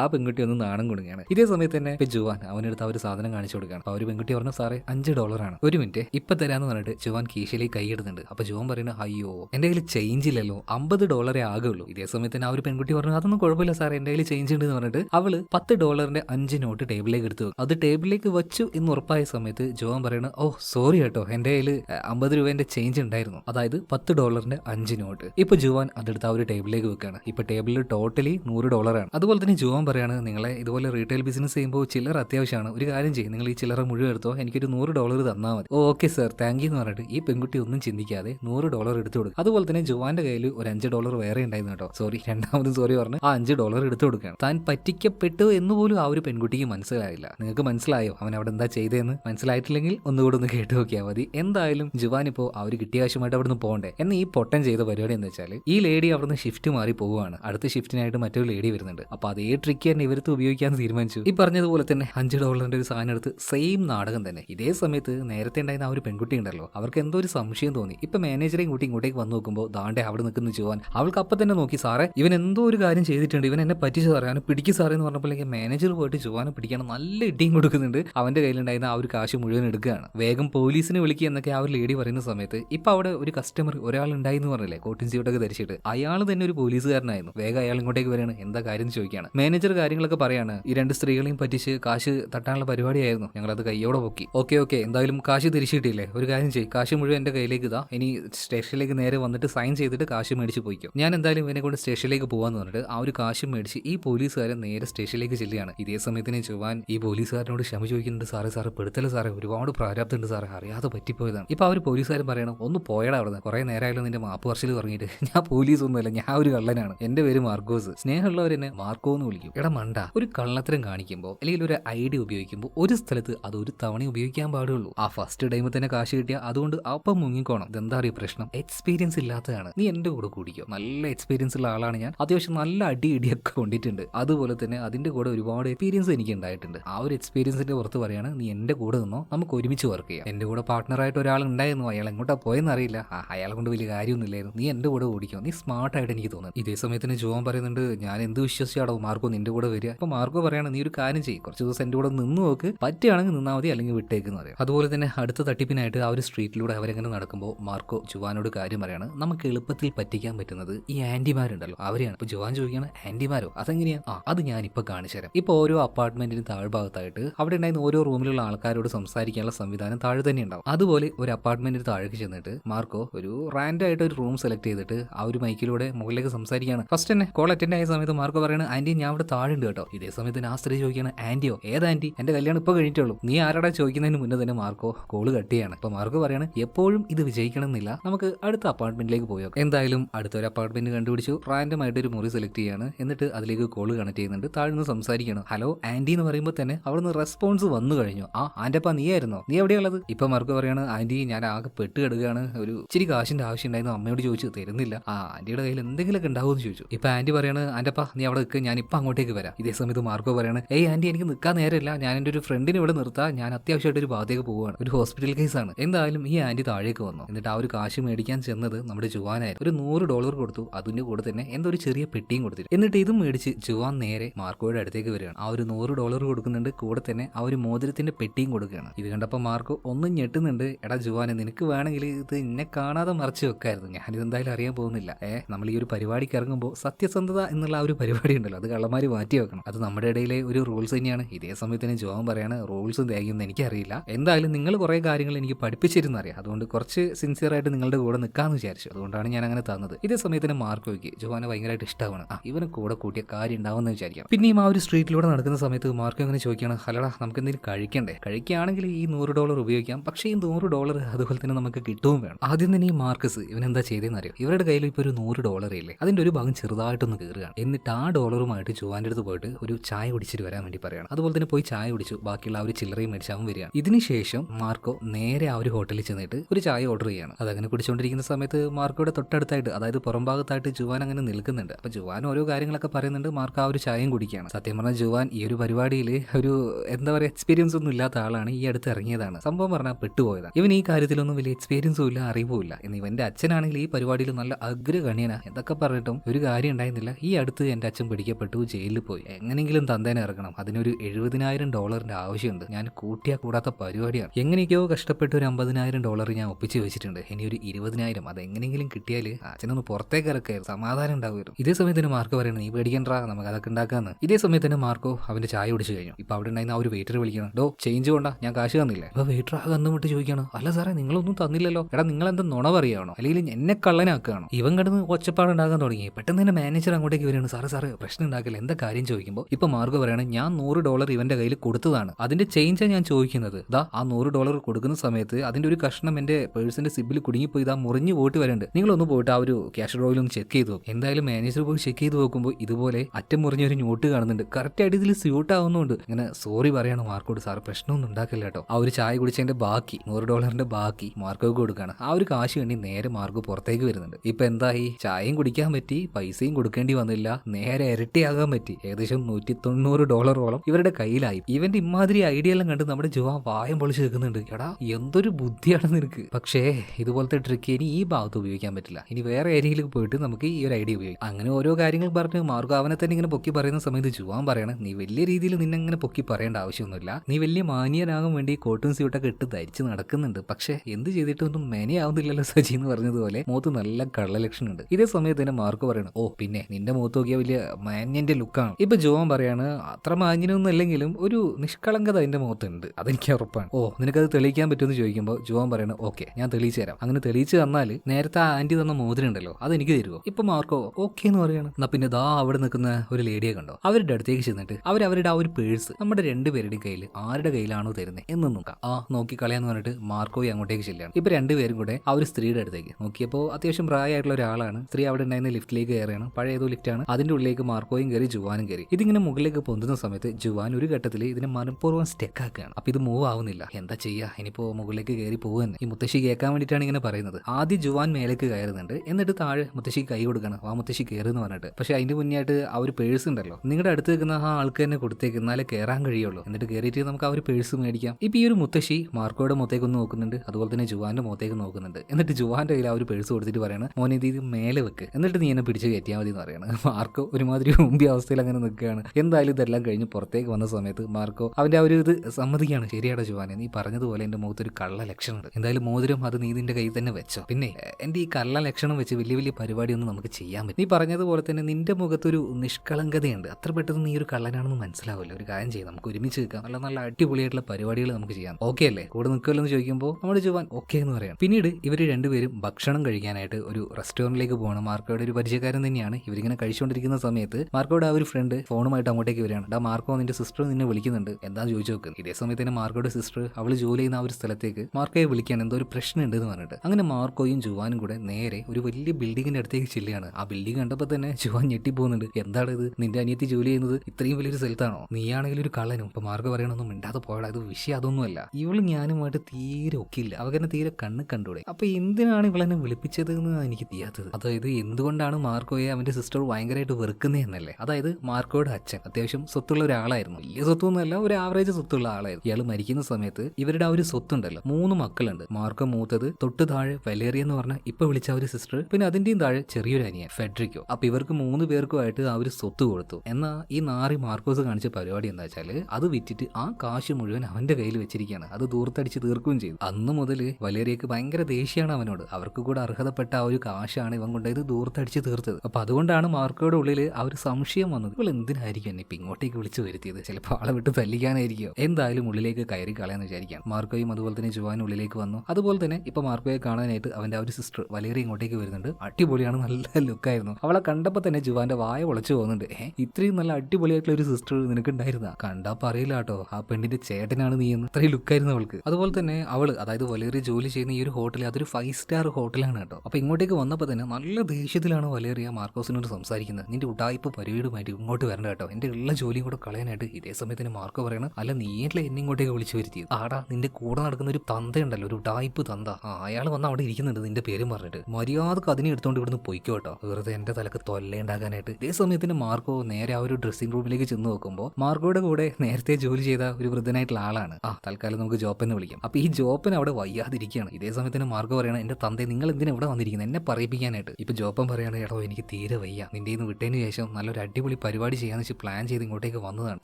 ആ പെൺകുട്ടി ഒന്ന് നാണം കൊടുക്കുകയാണ് ഇതേ സമയത്ത് തന്നെ ഇപ്പൊ ജുവാൻ അവനെടുത്ത് ഒരു സാധനം കാണിച്ചു കൊടുക്കുകയാണ്. അപ്പൊ ഒരു പെൺകുട്ടി പറഞ്ഞു സാറേ അഞ്ച് ഡോളറാണ്. ഒരു മിനിറ്റ് ഇപ്പൊ തരാന്ന് പറഞ്ഞിട്ട് ജുവാൻ കീശയിലേക്ക് കൈയിടുന്നുണ്ട് അപ്പൊ ജുവാൻ പറയുന്നത് അയ്യോ എന്റെ കയ്യിൽ ചേഞ്ച് ഇല്ലല്ലോ. അമ്പത് ഡോളറേ ആകുള്ളൂ. ഇതേ സമയത്ത് തന്നെ ആ ഒരു പെൺകുട്ടി പറഞ്ഞു അതൊന്നും കുഴപ്പമില്ല സാറേ എന്റെ കയ്യിൽ ചേഞ്ച് ഉണ്ട് എന്ന് പറഞ്ഞിട്ട് അവൾ പത്ത് ഡോളറിന്റെ അഞ്ച് നോട്ട് ടേബിളിലേക്ക് എടുത്തു. അത് ടേബിളിലേക്ക് വെച്ചു എന്ന് ഉറപ്പായ സമയത്ത് ജോവാൻ പറയുന്നത് ഓ സോറി കേട്ടോ എന്റെ കയ്യിൽ അമ്പത് രൂപേന്റെ ചേഞ്ച് ഉണ്ടായിരുന്നു. അതായത് പത്ത് ഡോളറിന്റെ അഞ്ച് നോട്ട്. ഇപ്പൊ ജുവാൻ അതെടുത്ത് ആ ഒരു ടേബിളിലേക്ക് വെക്കുകയാണ് ഇപ്പൊ ടേബിളിൽ ടോട്ടലി നൂറ് ഡോളറാണ്. അതുപോലെ തന്നെ ജുവാൻ പറയാണ് നിങ്ങളെ ഇതുപോലെ റീറ്റെയിൽ ബിസിനസ് ചെയ്യുമ്പോൾ ചില്ലറ അത്യാവശ്യമാണ്. ഒരു കാര്യം ചെയ്യും. നിങ്ങൾ ഈ ചില്ലറ മുഴുവൻ എടുത്തോ എനിക്കൊരു നൂറ് ഡോളർ തന്നാൽ മതി. ഓക്കെ സർ താങ്ക് യു എന്ന് പറഞ്ഞിട്ട് ഈ പെൺകുട്ടി ഒന്നും ചിന്തിക്കാതെ നൂറ് ഡോളർ എടുത്തു കൊടുക്കും. അതുപോലെ തന്നെ ജുവാന്റെ കയ്യിൽ ഒരു അഞ്ച് ഡോളർ വേറെ ഉണ്ടായിരുന്നു കേട്ടോ. സോറി രണ്ടാമതും സോറി പറഞ്ഞ് ആ അഞ്ച് ഡോളർ എടുത്തു കൊടുക്കുകയാണ്. താൻ പറ്റിക്കപ്പെട്ടു എന്ന് പോലും ആ ഒരു പെൺകുട്ടിക്ക് മനസ്സിലായില്ല. നിങ്ങൾക്ക് മനസ്സിലായോ? അവൻ അവിടെ എന്താ ചെയ്തതെന്ന് മനസ്സിലായിട്ടില്ലെങ്കിൽ ഒന്നുകൂടെ ഒന്ന് കേട്ടു നോക്കിയാൽ മതി. എന്തായാലും ജുവാൻ ഇപ്പോൾ അവർ കിട്ടിയ ആവശ്യമായിട്ട് അവിടുന്ന് പോകണ്ടേ? എന്ന് ഈ പൊട്ടൻ ചെയ്ത പരിപാടി എന്ന് വെച്ചാൽ ഈ ലേഡി അവിടുന്ന് ഷിഫ്റ്റ് മാറി പോവുകയാണ്. അടുത്ത ഷിഫ്റ്റിനായിട്ട് മറ്റൊരു ലേഡി വരുന്നുണ്ട്. അപ്പോൾ അതേ ട്രിക്ക് തന്നെ ഇവരത്ത് ഉപയോഗിക്കാൻ തീരുമാനിച്ചു. ഈ പറഞ്ഞതുപോലെ തന്നെ അഞ്ച് ഡോളറിന്റെ ഒരു സാധനം എടുത്ത് സെയിം നാടകം തന്നെ. ഇതേ സമയത്ത് നേരത്തെ ഉണ്ടായിരുന്ന ആ ഒരു പെൺകുട്ടി ഉണ്ടല്ലോ അവർക്ക് എന്തോ ഒരു സംശയം തോന്നി. ഇപ്പൊ മാനേജറെയും കൂട്ടി ഇങ്ങോട്ടേക്ക് വന്ന് നോക്കുമ്പോൾ ദാണ്ടെ അവിടെ നിൽക്കുന്ന ജുവാൻ. അവൾക്ക് അപ്പം തന്നെ നോക്കി സാറേ ഇവൻ എന്തോ ഒരു കാര്യം ചെയ്തിട്ടുണ്ട്. ഇവൻ എന്നെ പറ്റിച്ചു സാറേ. അവനെ പിടിക്കും സാറേ എന്ന് പറഞ്ഞപ്പോഴേക്കും മാനേജർ പോയിട്ട് ജുവാനെ പിടിക്കാൻ നല്ല ഇടിയും കൊടുക്കുന്നുണ്ട്. അവന്റെ കയ്യിലുണ്ടായിരുന്ന ആ ഒരു കാശ് മുഴുവൻ എടുക്കുകയാണ്. വേഗം പോലീസിനെ വിളിക്കുക എന്നൊക്കെ ആ ഒരു ലേഡി പറയുന്ന സമയത്ത് ഇപ്പൊ അവിടെ ഒരു കസ്റ്റമർ ഒരാൾ ഉണ്ടായി എന്ന് പറഞ്ഞില്ലേ? കോട്ടിൻ സ്യൂട്ടൊക്കെ ധരിച്ചിട്ട്. അയാൾ തന്നെ ഒരു പോലീസുകാരനായിരുന്നു. വേഗം അയാൾ ഇങ്ങോട്ടേക്ക് വരികയാണ്. എന്താ കാര്യം എന്ന് ചോദിക്കുകയാണ്. മാനേജർ കാര്യങ്ങളൊക്കെ പറയാണ് ഈ രണ്ട് സ്ത്രീകളെയും പറ്റിച്ച് കാശ് തട്ടാനുള്ള പരിപാടിയായിരുന്നു. അത് കൈയോടെ പൊക്കി. Okay okay. എന്തായാലും കാശ് തിരിച്ചിട്ടില്ലേ? ഒരു കാര്യം ചെയ്യും. കാശ് മുഴുവൻ എന്റെ കയ്യിലേക്ക് ഇതാ. ഇനി സ്റ്റേഷനിലേക്ക് നേരെ വന്നിട്ട് സൈൻ ചെയ്തിട്ട് കാശ് മേടിച്ച് പോയിക്കോ. ഞാൻ എന്തായാലും ഇവനെ കൊണ്ട് സ്റ്റേഷനിലേക്ക് പോകാന്ന് പറഞ്ഞിട്ട് ആ ഒരു കാശ് മേടിച്ച് ഈ പോലീസുകാരൻ നേരെ സ്റ്റേഷനിലേക്ക് ചെല്ലുകയാണ്. ഇതേ സമയത്തിന് ചുവാൻ ഈ പോലീസുകാരനോട് ക്ഷമ ചോദിക്കുന്നുണ്ട് സാറേ. സാറേ പെടുത്തല സാറേ? ഒരുപാട് പ്രാരാബ്ദമുണ്ട് സാറേ. അറിയാതെ പറ്റിപ്പോയതാണ്. ഇപ്പൊ അവർ പോലീസുകാരും പറയണം ഒന്ന് പോയടാ അവിടെ കുറേ നേരമായാലും നിന്റെ മാപ്പ് പറച്ചിൽ തുടങ്ങിയിട്ട്. ഞാൻ പോലീസ് ഒന്നുമല്ല ഞാൻ ഒരു കള്ളനാണ്. എന്റെ പേര് മാർക്കോസ് സ്നേഹമുള്ളവർ എന്നെ മാർക്കോ എന്ന് വിളിക്കും. എടാ മണ്ട ഒരു കള്ളത്തരം കാണിക്കുമ്പോൾ അല്ലെങ്കിൽ ഒരു ഐഡിയ ഉപയോഗിക്കുമ്പോൾ ഒരു സ്ഥലത്ത് അത് ഒരു തവണ ഉപയോഗിക്കാൻ പാടുള്ളൂ. ആ ഫസ്റ്റ് ടൈമിൽ തന്നെ കാശ് കിട്ടിയ അതുകൊണ്ട് അപ്പം മുങ്ങിക്കോണം. ഇതെന്താ അറിയ പ്രശ്നം? എക്സ്പീരിയൻസ് ഇല്ലാത്തതാണ്. നീ എന്റെ കൂടെ കൂടിക്കോ. നല്ല എക്സ്പീരിയൻസ് ഉള്ള ആളാണ് ഞാൻ. അത്യാവശ്യം നല്ല അടി ഇടിയൊക്കെ കൊണ്ടിട്ടുണ്ട്. അതുപോലെ തന്നെ അതിന്റെ കൂടെ ഒരുപാട് എക്സ്പീരിയൻസ് എനിക്ക് ഉണ്ടായിട്ടുണ്ട് ആ ഒരു എക്സ്പീരിയൻസിന്റെ പുറത്ത് പറയാണ് നീ എന്റെ കൂടെ നിന്നോ. നമുക്ക് ഒരുമിച്ച് വർക്ക് ചെയ്യാം. എന്റെ കൂടെ പാർട്ട്ണറായിട്ട് ഒരാൾ ഉണ്ടായിരുന്നു അയാൾ എങ്ങോട്ടാ പോയെന്ന് അറിയില്ല. അയാളെ കൊണ്ട് വലിയ കാര്യമൊന്നുമില്ലായിരുന്നു. നീ എന്റെ കൂടെ ഓടിക്കോ. നീ സ്മാർട്ടായിട്ട് എനിക്ക് തോന്നുന്നു. ഇതേ സമയത്തിന് ജോൻ പറയുന്നുണ്ട് ഞാൻ എന്ത് വിശ്വസിച്ചാടോ മാർക്കോ നിന്റെ കൂടെ വരിക? അപ്പൊ മാർക്കോ പറയാണ് നീ ഒരു കാര്യം ചെയ്യും. കുറച്ച് ദിവസം എന്റെ കൂടെ നിന്ന് നോക്ക്. പറ്റുകയാണെങ്കിൽ നിന്നാൽ മതി അല്ലെങ്കിൽ വിട്ടേക്കെന്ന് പറയും. അതുപോലെ തന്നെ അടുത്ത തട്ടിപ്പിനായിട്ട് ആ ഒരു സ്ട്രീറ്റിലൂടെ അവരെങ്ങനെ നടക്കുമ്പോൾ മാർക്കോ ജുവാനോട് കാര്യം പറയാണ് നമുക്ക് എളുപ്പത്തിൽ പറ്റിക്കാൻ പറ്റുന്നത് ഈ ആന്റിമാരുണ്ടല്ലോ അവരെയാണ്. ഇപ്പൊ ജുവാൻ ചോദിക്കുകയാണ് ആന്റിമാരോ അതെങ്ങനെയാണ് ആ അത് ഞാനിപ്പോൾ കാണിച്ചു തരാം. ഇപ്പോൾ ഓരോ അപ്പാർട്ട്മെന്റിന് താഴ്ഭാഗത്തായിട്ട് അവിടെ ഉണ്ടായിരുന്ന ഓരോ റൂമിലുള്ള ആൾക്കാരോട് സംസാരിക്കാനുള്ള സംവിധാനം താഴെ തന്നെ ഉണ്ടാവും. അതുപോലെ ഒരു അപ്പാർട്ട്മെന്റിന് താഴേക്ക് ചെന്നിട്ട് മാർക്കോ ഒരു റാൻഡ് ആയിട്ട് ഒരു റൂം സെലക്ട് ചെയ്തിട്ട് ആ ഒരു മൈക്കിലൂടെ മുകളിലേക്ക് സംസാരിക്കുകയാണ്. ഫസ്റ്റ് തന്നെ കോൾ അറ്റൻഡ് ആയ സമയത്ത് മാർക്കോ പറയുന്നത് ആന്റി ഞാൻ അവിടെ താഴെ ഉണ്ട് കേട്ടോ. ഇതേ സമയത്ത് ആ സ്ത്രീ ചോദിക്കുകയാണ് ആന്റിയോ ഏത് ആന്റി? എന്റെ കല്യാണം ഇപ്പൊ കഴിഞ്ഞിട്ടുള്ളൂ. നീ ആരാടാ? ചോദിക്കുന്നതിന് മുന്നേ തന്നെ മാർക്കോ കോൾ കട്ടിയാണ്. അപ്പൊ മാർക്കോ പറയാണ് എപ്പോഴും ഇത് വിജയിക്കണമെന്നില്ല. നമുക്ക് അടുത്ത അപ്പാർട്ട്മെന്റിലേക്ക് പോയോ എന്തായാലും അടുത്ത ഒരു അപ്പാർട്ട്മെന്റ് കണ്ടുപിടിച്ചു. റാൻഡം ആയിട്ട് ഒരു മുറി സെലക്ട് ചെയ്യാണ്. എന്നിട്ട് അതിലേക്ക് കോൾ കണക്ട് ചെയ്യുന്നുണ്ട്. താഴ്ന്ന് സംസാരിക്കണം ഹലോ ആന്റി എന്ന് പറയുമ്പോൾ തന്നെ അവിടുന്ന് റെസ്പോൺസ് വന്നു കഴിഞ്ഞു. ആ ആന്റപ്പ നീ ആയിരുന്നോ നീ എവിടെയുള്ളത് ഇപ്പൊ മാർക്കോ പറയാണ് ആന്റി ഞാൻ ആകെ പെട്ട് ഒരു ഇച്ചിരി കാശിന്റെ ആവശ്യം ഉണ്ടായിരുന്നു. അമ്മയോട് ചോദിച്ചു. തരുന്നില്ല. ആ ആന്റിയുടെ കയ്യിൽ എന്തെങ്കിലുമൊക്കെ ഉണ്ടാവുമെന്ന് ചോദിച്ചു. ഇപ്പൊ ആന്റി പറയാണ് ആന്റപ്പ നീ അവിടെ നിൽക്കുക ഞാൻ ഇപ്പൊ അങ്ങോട്ടേക്ക് വരാം. ഇതേ സമയത്ത് മാർക്കോ പറയാണ് ഏയ് ആന്റി എനിക്ക് നിൽക്കാൻ നേരമില്ല. ഞാൻ എന്റെ ഒരു ഫ്രണ്ടിനെ ഇവിടെ നിർത്താം. ഞാൻ അത്യാവശ്യമായിട്ട് ഒരു ബാധയൊക്കെ പോവുകയാണ്. ഒരു ഹോസ്പിറ്റൽ കേസാണ് എന്തായാലും ഈ ആന്റി താഴേക്ക് വന്നു. എന്നിട്ട് ആ ഒരു കാശ് മേടിക്കാൻ ചെന്നത് നമ്മുടെ ജുവാനായിരുന്നു. ഒരു നൂറ് ഡോളർ കൊടുത്തു. അതിന്റെ കൂടെ തന്നെ എന്തോ ഒരു ചെറിയ പെട്ടിയും കൊടുത്തിട്ട്. എന്നിട്ട് ഇതും മേടിച്ച് ജുവാൻ നേരെ മാർക്കോയുടെ അടുത്തേക്ക് വരികയാണ്. ആ ഒരു നൂറ് ഡോളർ കൊടുക്കുന്നുണ്ട്. കൂടെ തന്നെ ആ ഒരു മോതിരത്തിന്റെ പെട്ടിയും കൊടുക്കുകയാണ്. ഇത് കണ്ടപ്പോൾ മാർക്കോ ഒന്നും ഞെട്ടുന്നുണ്ട്. എടാ ജുവാനെ നിനക്ക് വേണമെങ്കിൽ ഇത് എന്നെ കാണാതെ മറച്ചു വെക്കായിരുന്നു. ഞാനിത് എന്തായാലും അറിയാൻ പോകുന്നില്ല. ഏ നമ്മൾ ഈ ഒരു പരിപാടിക്ക് ഇറങ്ങുമ്പോൾ സത്യസന്ധത എന്നുള്ള ആ ഒരു പരിപാടി ഉണ്ടല്ലോ. അത് കള്ളമാര് മാറ്റി വെക്കണം. അത് നമ്മുടെ ഇടയിലെ ഒരു റൂൾസ് തന്നെയാണ്. ഇതേ സമയത്തിന് ജോവാൻ പറയാണ് റൂൾസ് തേങ്ങുമെന്ന് എനിക്കറിയില്ല. എന്തായാലും നിങ്ങൾ കുറേ കാര്യങ്ങൾ എനിക്ക് പഠിപ്പിച്ചിരുന്നു അറിയാം അതുകൊണ്ട് കുറച്ച് സിൻസിയർ ആയിട്ട് നിങ്ങളുടെ കൂടെ നിൽക്കാമെന്ന് വിചാരിച്ചു. അതുകൊണ്ടാണ് ഞാൻ അങ്ങനെ തന്നത്. ഇതേ സമയത്തിന് നോക്കി ജോവാനെ ഭയങ്കരമായിട്ട് ഇഷ്ടമാണ് ആ ഇവനെ കൂടെ കൂട്ടിയ കാര്യം ഉണ്ടാവുമെന്ന് വിചാരിക്കാം. പിന്നെയും ആ ഒരു സ്ട്രീറ്റിലൂടെ നടക്കുന്ന സമയത്ത് മാർക്ക് അങ്ങനെ ചോദിക്കുകയാണ് ഹലടാ നമുക്ക് എന്തെങ്കിലും കഴിക്കണ്ടേ? കഴിക്കുകയാണെങ്കിൽ ഈ നൂറ് ഡോളർ ഉപയോഗിക്കാം. പക്ഷേ ഈ നൂറ് ഡോളർ അതുപോലെ തന്നെ നമുക്ക് കിട്ടുകയും വേണം. ആദ്യം തന്നെ ഈ മാർക്കസ് ഇവൻ എന്താ ചെയ്തതെന്ന് അറിയാം ഇവരുടെ കയ്യിൽ ഇപ്പോൾ ഒരു നൂറ് ഡോളർ ഇല്ലേ? അതിന്റെ ഒരു ഭാഗം ചെറുതായിട്ടൊന്ന് കയറുകയാണ് എന്നിട്ട് ആ ഡോളറുമായിട്ട് ജോവാന്റെ അടുത്ത് പോയിട്ട് ഒരു ചായ കുടിച്ചിട്ട് വരാൻ വേണ്ടി പറയാണ് അതുപോലെ തന്നെ പോയി ചായ കുടിച്ചു. ബാക്കിയുള്ള ആ ഒരു ചില്ലറയും മേടിച്ചാവും വരികയാണ്. ഇതിനുശേഷം മാർക്കോ നേരെ ആ ഒരു ഹോട്ടലിൽ ചെന്നിട്ട് ഒരു ചായ ഓർഡർ ചെയ്യാണ് അതങ്ങനെ കുടിച്ചുകൊണ്ടിരിക്കുന്ന സമയത്ത് മാർക്കോയുടെ തൊട്ടടുത്തായിട്ട് അതായത് പുറം ഭാഗത്തായിട്ട് ജുവാൻ അങ്ങനെ നിൽക്കുന്നുണ്ട്. അപ്പൊ ജുവാൻ ഓരോ കാര്യങ്ങളൊക്കെ പറയുന്നുണ്ട്. മാർക്ക് ആ ഒരു ചായയും കുടിക്കുകയാണ്. സത്യം പറഞ്ഞാൽ ജുവാൻ ഈ ഒരു പരിപാടിയിൽ ഒരു എന്താ പറയുക എക്സ്പീരിയൻസ് ഒന്നും ഇല്ലാത്ത ആളാണ്. ഈ അടുത്ത് ഇറങ്ങിയതാണ്. സംഭവം പറഞ്ഞാൽ പെട്ടുപോയതാണ്. ഇവൻ ഈ കാര്യത്തിലൊന്നും വലിയ എക്സ്പീരിയൻസും ഇല്ല അറിവും ഇല്ല. എന്ന് ഇവന്റെ അച്ഛനാണെങ്കിൽ ഈ പരിപാടിയിൽ നല്ല അഗ്രഗണ്യന. എന്തൊക്കെ പറഞ്ഞിട്ടും ഒരു കാര്യം ഉണ്ടായിരുന്നില്ല. ഈ അടുത്ത് എന്റെ അച്ഛൻ പിടിക്കപ്പെട്ടു ജയിലിൽ പോയി. എങ്ങനെയെങ്കിലും തന്തേനെ ഇറങ്ങണം അതിനൊരു എഴുപതിനായിരം ഡോളറിന്റെ ആവശ്യമുണ്ട്. ഞാൻ കൂട്ടിയാ കൂടാത്ത പരിപാടിയാണ്. എങ്ങനെയൊക്കെയോ കഷ്ടപ്പെട്ട് ഒരു അമ്പതിനായിരം ഡോളർ ഞാൻ ഒപ്പിച്ച് വെച്ചിട്ടുണ്ട്. ഇനി ഒരു ഇരുപതിനായിരം അത് എങ്ങനെയെങ്കിലും കിട്ടിയാൽ അച്ഛനൊന്ന് പുറത്തേക്ക് ഇറക്കായിരുന്നു. സമാധാനം ഉണ്ടാവുമായിരുന്നു. ഇതേ സമയത്തിന് മാർക്ക് പറയുന്നത് നീ പേടിക്കണ്ട നമുക്ക് അതൊക്കെ ഉണ്ടാക്കാന്ന്. ഇതേ സമയത്ത് തന്നെ മാർക്കോ അവന്റെ ചായ കുടിച്ചു കഴിഞ്ഞു. ഇപ്പൊ അവിടെ ഉണ്ടായിരുന്ന ആ ഒരു വെയിറ്റർ വിളിക്കണം ഡോ ചേഞ്ച് കൊണ്ടാ ഞാൻ കാശ് തന്നില്ല? ഇപ്പൊ വെയിറ്റർ ആ കന്നുമിട്ട് ചോദിക്കണം അല്ല സാറേ നിങ്ങളൊന്നും തന്നില്ലല്ലോ. എടാ നിങ്ങൾ എന്താ നുണ പറയുകയാണോ അല്ലെങ്കിൽ എന്നെ കള്ളനാക്കുകയാണോ? ഇവൻ കിടന്ന് ഒച്ചപ്പാടുണ്ടാകാൻ തുടങ്ങി. പെട്ടെന്ന് തന്നെ മാനേജർ അങ്ങോട്ടേക്ക് വരികയാണ്. സാറ് സാറ് പ്രശ്നം ഉണ്ടാക്കില്ല? എന്താ കാര്യം? ചോദിക്കുമ്പോൾ ഇപ്പൊ മാർഗോ പറയാണ് ഞാൻ നൂറ് ഡോളർ ഇവന്റെ കയ്യിൽ കൊടുത്തതാണ്. അതിന്റെ ചേഞ്ചാണ് ഞാൻ ചോദിക്കുന്നത്. ദാ ആ നൂറ് ഡോളർ കൊടുക്കുന്ന സമയത്ത് അതിന്റെ ഒരു കഷ്ണം എന്റെ പേഴ്സിന്റെ സിബിൽ കുടുങ്ങിപ്പോയി. ഇതാ മുറിഞ്ഞു പോയിട്ട് വരുന്നുണ്ട് നിങ്ങളൊന്ന് പോയിട്ട് ആ ഒരു ക്യാഷ് ഡ്രോയിൽ ഒന്ന് ചെക്ക് ചെയ്തു നോക്കും. എന്തായാലും മാനേജർ പോയി ചെക്ക് ചെയ്ത് നോക്കുമ്പോൾ ഇതുപോലെ അറ്റം മുറിഞ്ഞ ഒരു നോട്ട് കാണുന്നുണ്ട്. കറക്റ്റ് ആയിട്ട് ഇതിൽ സ്യൂട്ട് ആവുന്നുണ്ട്. ഇങ്ങനെ സോറി പറയണം മാർക്കോട്. സാർ പ്രശ്നമൊന്നും ഉണ്ടാക്കില്ല കേട്ടോ. ആ ഒരു ചായ കുടിച്ചതിന്റെ ബാക്കി. നൂറ് ഡോളറിന്റെ ബാക്കി മാർക്കോക്ക് കൊടുക്കുകയാണ് ആ ഒരു കാശ് വേണ്ടി നേരെ മാർക്കോ പുറത്തേക്ക് വരുന്നുണ്ട്. ഇപ്പൊ എന്തായി ചായയും കുടിക്കാൻ പറ്റി പൈസയും കൊടുക്കേണ്ടി വന്നില്ല നേരെ ഇരട്ടിയാകാൻ പറ്റി. ഏകദേശം നൂറ്റി തൊണ്ണൂറ് ഡോളറോളം ഇവരുടെ കയ്യിലായി. ഇവന്റെ ഇമാതിരി ഐഡിയ എല്ലാം കണ്ട് നമ്മുടെ ജുവാൻ വായം പൊളിച്ച് നിൽക്കുന്നുണ്ട് എടാ എന്തൊരു ബുദ്ധിയാണ് നിനക്ക്. പക്ഷേ ഇതുപോലത്തെ ട്രിക്ക് ഇനി ഈ ഭാഗത്ത് ഉപയോഗിക്കാൻ പറ്റില്ല. ഇനി വേറെ ഏരിയയിലേക്ക് പോയിട്ട് നമുക്ക് ഈ ഒരു ഐഡിയ ഉപയോഗിക്കാം. അങ്ങനെ ഓരോ കാര്യങ്ങൾ പറഞ്ഞ് മാർഗോ അവനെ തന്നെ ഇങ്ങനെ പൊക്കി പറയുന്ന സമയത്ത് ജുവാൻ പറയണം നീ വലിയ രീതിയിൽ നിന്നെ ഇങ്ങനെ പൊക്കി പറയേണ്ട ആവശ്യമൊന്നുമില്ല. നീ വലിയ മാന്യനാകാൻ വേണ്ടി കോട്ടും സ്യൂട്ടൊക്കെ ഇട്ട് ധരിച്ച് നടക്കുന്നുണ്ട്. പക്ഷേ എന്ത് ചെയ്തിട്ടൊന്നും മെനയാവുന്നില്ലല്ലോ സജി എന്ന് പറഞ്ഞതുപോലെ. മുഖത്ത് നല്ല കള്ളലക്ഷണം ഉണ്ട് ഇതേ സമയത്ത് തന്നെ മാർക്ക് പറയണം ഓ പിന്നെ നിന്റെ മുഖത്ത് നോക്കിയ വലിയ മാന്യന്റെ ലുക്കാണ്. ഇപ്പൊ ജോവാൻ പറയാണ് അത്ര മാന്യനൊന്നും അല്ലെങ്കിലും ഒരു നിഷ്കളങ്കത അതിന്റെ മുഖത്തുണ്ട് അതെനിക്ക് ഉറപ്പാണ്. ഓ നിനക്കത് തെളിയിക്കാൻ പറ്റുമെന്ന് ചോദിക്കുമ്പോൾ ജോവാൻ പറയണം ഓക്കെ ഞാൻ തെളിയിച്ചു തരാം. അങ്ങനെ തെളിയിച്ചു തന്നാൽ നേരത്തെ ആ ആന്റി തന്ന മോതിരം ഉണ്ടല്ലോ അത് എനിക്ക് തരുമോ ഇപ്പൊ മാർക്കോ ഓക്കെ എന്ന് പറയാണ്. എന്നാ പിന്നെ ദാ അവിടെ നിൽക്കുന്ന ഒരു ലേഡിയെ കണ്ടോ? അവരുടെ അടുത്തേക്ക് ചെന്നിട്ട് അവർ അവരുടെ ആ ഒരു പേഴ്സ് നമ്മുടെ രണ്ടുപേരുടെയും കയ്യിൽ ആരുടെ കയ്യിലാണോ തരുന്നത് എന്ന് നോക്കാം. ആ നോക്കി കളയാന്ന് പറഞ്ഞിട്ട് മാർക്കോയി അങ്ങോട്ടേക്ക് ചെല്ലുകയാണ്. ഇപ്പൊ രണ്ടുപേരും കൂടെ ആ ഒരു സ്ത്രീയുടെ അടുത്തേക്ക്. നോക്കിയപ്പോൾ അത്യാവശ്യം പ്രായമായിട്ടുള്ള ഒരാളാണ്. സ്ത്രീ അവിടെ ഉണ്ടായിരുന്ന ലിഫ്റ്റിലേക്ക് കയറുകയാണ്. പഴയ ഏതോ ലിഫ്റ്റാണ് അതിന്റെ ഉള്ളിലേക്ക് മാർക്കോയും കയറി ജുവാനും കയറി. ഇതിങ്ങനെ മുകളിലേക്ക് പൊന്തുന്ന സമയത്ത് ജുവാൻ ഒരു ഘട്ടത്തിൽ ഇതിനെ മനഃപൂർവം സ്റ്റെക്ക് ആക്കുകയാണ്. അപ്പൊ ഇത് മൂവ് ആവുന്നില്ല. എന്താ ചെയ്യാ? ഇനിയിപ്പോ മുകളിലേക്ക് കയറി പോകുന്നു ഈ മുത്തശ്ശി കേൾക്കാൻ വേണ്ടിയിട്ടാണ് ഇങ്ങനെ പറയുന്നത്. ആദ്യം ജുവാൻ മേലേക്ക് കയറുന്നുണ്ട്. എന്നിട്ട് താഴെ മുത്തശ്ശി കൈ കൊടുക്കണം ആ മുത്തശ്ശി എന്ന് പറഞ്ഞിട്ട്. പക്ഷെ അതിന്റെ മുന്നായിട്ട് ആ ഒരു പേഴ്സ് ഉണ്ടല്ലോ. നിങ്ങളുടെ അടുത്ത് നിൽക്കുന്ന ആ ആൾക്ക് തന്നെ കൊടുത്തേക്ക്. എന്നാലേ കയറാൻ കഴിയുള്ളൂ. എന്നിട്ട് കയറിയിട്ട് നമുക്ക് ആ ഒരു പേഴ്സ് മേടിക്കാം. ഇപ്പൊ ഈ ഒരു മുത്തശ്ശി മാർക്കോയുടെ മുഖത്തേക്ക് ഒന്ന് നോക്കുന്നുണ്ട്. അതുപോലെ തന്നെ ജുവാന്റെ മുഖത്തേക്ക് നോക്കുന്നുണ്ട്. എന്നിട്ട് ജുവാന്റെ കയ്യിൽ ആ ഒരു പേഴ്സ് കൊടുത്തിട്ട് പറയുന്നത് മോനെ ഇത് മേലെ വെക്ക്. എന്നിട്ട് നീ എന്നെ പിടിച്ച് കയറ്റിയാൽ മതി എന്ന് പറയുന്നത് മാർക്കോ ഒരുമാതിരി മുമ്പിയ അവസ്ഥയിൽ അങ്ങനെ നിൽക്കുകയാണ്. എന്തായാലും ഇതെല്ലാം കഴിഞ്ഞ് പുറത്തേക്ക് വന്ന സമയത്ത് മാർക്കോ അവന്റെ ആ ഒരു ഇത് സമ്മതിക്കുകയാണ്. ശരിയാടാ ജുവാനെ നീ പറഞ്ഞതുപോലെ എന്റെ മുഖത്ത് ഒരു കള്ള ലക്ഷണമുണ്ട്. എന്തായാലും മോതിരം അത് നീ നിന്റെ കയ്യിൽ തന്നെ വെച്ചോ. പിന്നെ എന്റെ ഈ കള്ള ലക്ഷണം വെച്ച് വലിയ വലിയ പരിപാടിയൊന്നും നമുക്ക് ചെയ്യാൻ പറ്റും നീ പറഞ്ഞതുപോലെ തന്നെ നിന്റെ മുഖത്തൊരു നിഷ്കളങ്കതയുണ്ട്. അത്ര പെട്ടെന്ന് നീ ഒരു കള്ളനാണെന്ന് മനസ്സിലാവില്ല. ഒരു കാര്യം ചെയ്യാം നമുക്ക് ഒരുമിച്ച് നിൽക്കാം. നല്ല നല്ല അടിപൊളിയായിട്ടുള്ള പരിപാടികൾ നമുക്ക് ചെയ്യാം. ഓക്കെ അല്ലേ? കൂടെ നിൽക്കുമല്ലോ എന്ന് ചോദിക്കുമ്പോൾ നമ്മുടെ ജുവാൻ ഓക്കെ എന്ന് പറയാം. പിന്നീട് ഇവർ രണ്ടുപേരും ഭക്ഷണം കഴിക്കാനായിട്ട് ഒരു റെസ്റ്റോറന്റിലേക്ക് പോകണം മാർക്കോയുടെ ഒരു പരിചയക്കാരൻ തന്നെയാണ്. ഇവരിങ്ങനെ കഴിച്ചുകൊണ്ടിരിക്കുന്ന സമയത്ത് മാർക്കോയുടെ ആ ഒരു ഫ്രണ്ട് ഫോണുമായിട്ട് അങ്ങോട്ടേക്ക് വരികയാണ്. ഡാ മാർക്കോ നിന്റെ സിസ്റ്റർ നിന്നെ വിളിക്കുന്നുണ്ട്. എന്താ ചോദിച്ചു നോക്കുന്നത് ഇതേ സമയത്ത് തന്നെ മാർക്കോയുടെ സിസ്റ്റർ അവൾ ജോലി ചെയ്യുന്ന ആ ഒരു സ്ഥലത്തേക്ക് മാർക്കോയെ വിളിക്കാൻ എന്തോ ഒരു പ്രശ്നം ഉണ്ട് എന്ന് പറഞ്ഞിട്ട്. അങ്ങനെ മാർക്കോയും ജുവാനും കൂടെ നേരെ ഒരു വലിയ ബിൽഡിങ്ങിന്റെ അടുത്തേക്ക് ചെല്ലുകയാണ്. ആ ബിൽഡിംഗ് കണ്ടപ്പോൾ തന്നെ ജുവാൻ ഞെട്ടിപ്പോകുന്നുണ്ട്. എന്താണ് ഇത്? നിന്റെ അനിയത്തി ജോലി ചെയ്യുന്നത് ഇത്രയും വലിയൊരു സ്ഥലത്താണോ? നീയാണെങ്കിൽ ഒരു കള്ളനും. ഇപ്പൊ മാർക്കോ പറയണമൊന്നും മിണ്ടാതെ പോയാൽ അത് വിഷയം അതൊന്നുമല്ല. ഇവൾ ഞാനുമായിട്ട് തീരെ ഒക്കില്ല അവക്കെന്നെ തീരെ കണ്ണ് കണ്ടൂടെ അപ്പൊ എന്തിനാണ് ഇവളെന്നെ വിളിപ്പിച്ചത് എന്ന് എനിക്ക് തീയാത്തത് അതായത് എന്തുകൊണ്ടാണ് മാർക്കോയെ അവന്റെ സിസ്റ്റർ ഭയങ്കരമായിട്ട് വെറുക്കുന്നത് എന്നല്ലേ? അതായത് മാർക്കോയുടെ അച്ഛൻ. അത്യാവശ്യം സ്വത്തുള്ള ഒരാളായിരുന്നു. വലിയ സ്വത്തൊന്നുമല്ല ഒരു ആവറേജ് സ്വത്തുള്ള ആളായിരുന്നു. ഇയാൾ മരിക്കുന്ന സമയത്ത് ഇവരുടെ ആ ഒരു സ്വത്തുണ്ടല്ലോ. മൂന്ന് മക്കളുണ്ട്. മാർക്കോ മൂത്തത് തൊട്ട് താഴെ വലേറിയ എന്ന് പറഞ്ഞ ഇപ്പൊ വിളിച്ച ഒരു സിസ്റ്റർ പിന്നെ അതിന്റെയും താഴെ ചെറിയൊരു അനിയൻ ഫെഡ്രിക്കോ. അപ്പൊ ഇവർക്ക് മൂന്ന് പേർക്കുമായിട്ട് ആ ഒരു സ്വത്ത് കൊടുത്തു. എന്നാ ഈ നാറി മാർക്കോസ് കാണിച്ച പരിപാടി എന്താ വെച്ചാൽ അത് വിറ്റിട്ട് ആ കാശ് മുഴുവൻ അവന്റെ കയ്യിൽ വെച്ചിരിക്കുകയാണ്. അത് ദൂർത്തടിച്ച് തീർക്കുകയും ചെയ്തു. അന്ന് മുതൽ വലേറിയക്ക് ഭയങ്കര ദേഷ്യമാണ് അവനോട്. അവർക്ക് കൂടെ അർഹതപ്പെട്ട ആ ഒരു കാശാണ് ഇവൻ കൊണ്ടുപോയത് ദൂർത്തടിച്ച് തീർത്തത്. അപ്പൊ അതുകൊണ്ടാണ് മാർക്കോയുടെ ഉള്ളിൽ ആ ഒരു സംശയം വന്നത്. ഇപ്പോൾ എന്തിനായിരിക്കും എന്നെ ഇപ്പൊ ഇങ്ങോട്ടേക്ക് വിളിച്ചു വരുത്തിയത്? ചിലപ്പോൾ ആളെ വിട്ട് തല്ലിക്കാനായിരിക്കും. എന്തായാലും ഉള്ളിലേക്ക് കയറി കളയാന്ന് വിചാരിക്കാം. മാർക്കോയും അതുപോലെ തന്നെ ജുവാൻ ഉള്ളിലേക്ക് വന്നു. അതുപോലെ തന്നെ ഇപ്പൊ മാർക്കോയെ കാണാനായിട്ട് അവന്റെ ആ ഒരു സിസ്റ്റർ വലേറി ഇങ്ങോട്ടേക്ക് വരുന്നുണ്ട്. അടിപൊളിയാണ് നല്ല ലുക്കായിരുന്നു. അവളെ കണ്ടപ്പോൾ തന്നെ ജുവാന്റെ വായ ഒളച്ചു പോകുന്നുണ്ട്. ഇത്രയും നല്ല അടിപൊളിയായിട്ടുള്ള ഒരു സിസ്റ്റർ നിനക്ക് ഉണ്ടായിരുന്ന കണ്ടാ പറയില്ല കേട്ടോ ആ പെണ്ണിന്റെ ചേട്ടനാണ് നീ എന്ന്. അത്രയും ലുക്കായിരുന്നു അവൾക്ക്. അതുപോലെ തന്നെ അവൾ അതായത് വലേറി ജോലി ചെയ്യുന്ന ഈ ഒരു ഹോട്ടൽ അതൊരു ഫൈവ് സ്റ്റാർ ഹോട്ടലാണ് കേട്ടോ. അപ്പോൾ ഇങ്ങോട്ടേക്ക് വന്നപ്പോൾ തന്നെ നല്ല ദേഷ്യത്തിലാണ് വലേറിയ മാർക്കോസിനോട് സംസാരിക്കുന്നത്. നിന്റെ ഉടായ്പ പരിവീടുമായിട്ട് ഇങ്ങോട്ട് വരണ്ട കേട്ടോ. എന്റെ ഉള്ള ജോലിയും കൂടെ കളയാനായിട്ട് ഇതേ സമയത്തിന് മാർക്കോ പറയണം അല്ല നീയല്ലേ എന്നെ ഇങ്ങോട്ടേക്ക് വിളിച്ചു വരുത്തിയത്? ആടാ നിന്റെ കൂടെ നടക്കുന്ന ഒരു തന്തയുണ്ടല്ലോ ഒരു ഉടായ്പ് തന്ത. ആ അയാൾ വന്ന് അവിടെ ഇരിക്കുന്നുണ്ട് നിന്റെ പേരും പറഞ്ഞിട്ട്. മര്യാദയ്ക്ക് അതിനെ എടുത്തുകൊണ്ട് ഇവിടുന്ന് പൊയ്ക്കോ കേട്ടോ. വെറുതെ എന്റെ തലക്ക് തൊല്ലുണ്ടാക്കാനായിട്ട് ഇതേ സമയത്തിന് മാർക്കോ നേരെ ആ ഒരു ഡ്രസ്സിംഗ് റൂമിലേക്ക് ചെന്ന് നോക്കുമ്പോൾ മാർക്കോയുടെ കൂടെ നേരത്തെ ജോലി ചെയ്ത ഒരു വൃദ്ധനായിട്ടുള്ള ആളാണ്. ആ തൽക്കാലം നമുക്ക് ജോപ്പനെ വിളിക്കാം. അപ്പോൾ ഈ ജോപ്പൻ അവിടെ വയ്യാതിരിക്കുകയാണ്. ഇതേ സമയത്തിന് മാർക്കോ പറയണം എന്റെ തന്തേ നിങ്ങൾ എന്തിനാ ഇവിടെ വന്നിരിക്കുന്നത്? എന്നെ പറയിപ്പിക്കാനായിട്ട്. ഇപ്പൊ ജോപ്പൻ പറയാണ് എടോ എനിക്ക് തീരെ വയ്യ. നിന്റെ നിന്ന് വിട്ടതിന് ശേഷം നല്ലൊരു അടിപൊളി പരിപാടി ചെയ്യാന്ന് വെച്ച് പ്ലാൻ ചെയ്ത് ഇങ്ങോട്ടേക്ക് വന്നതാണ്.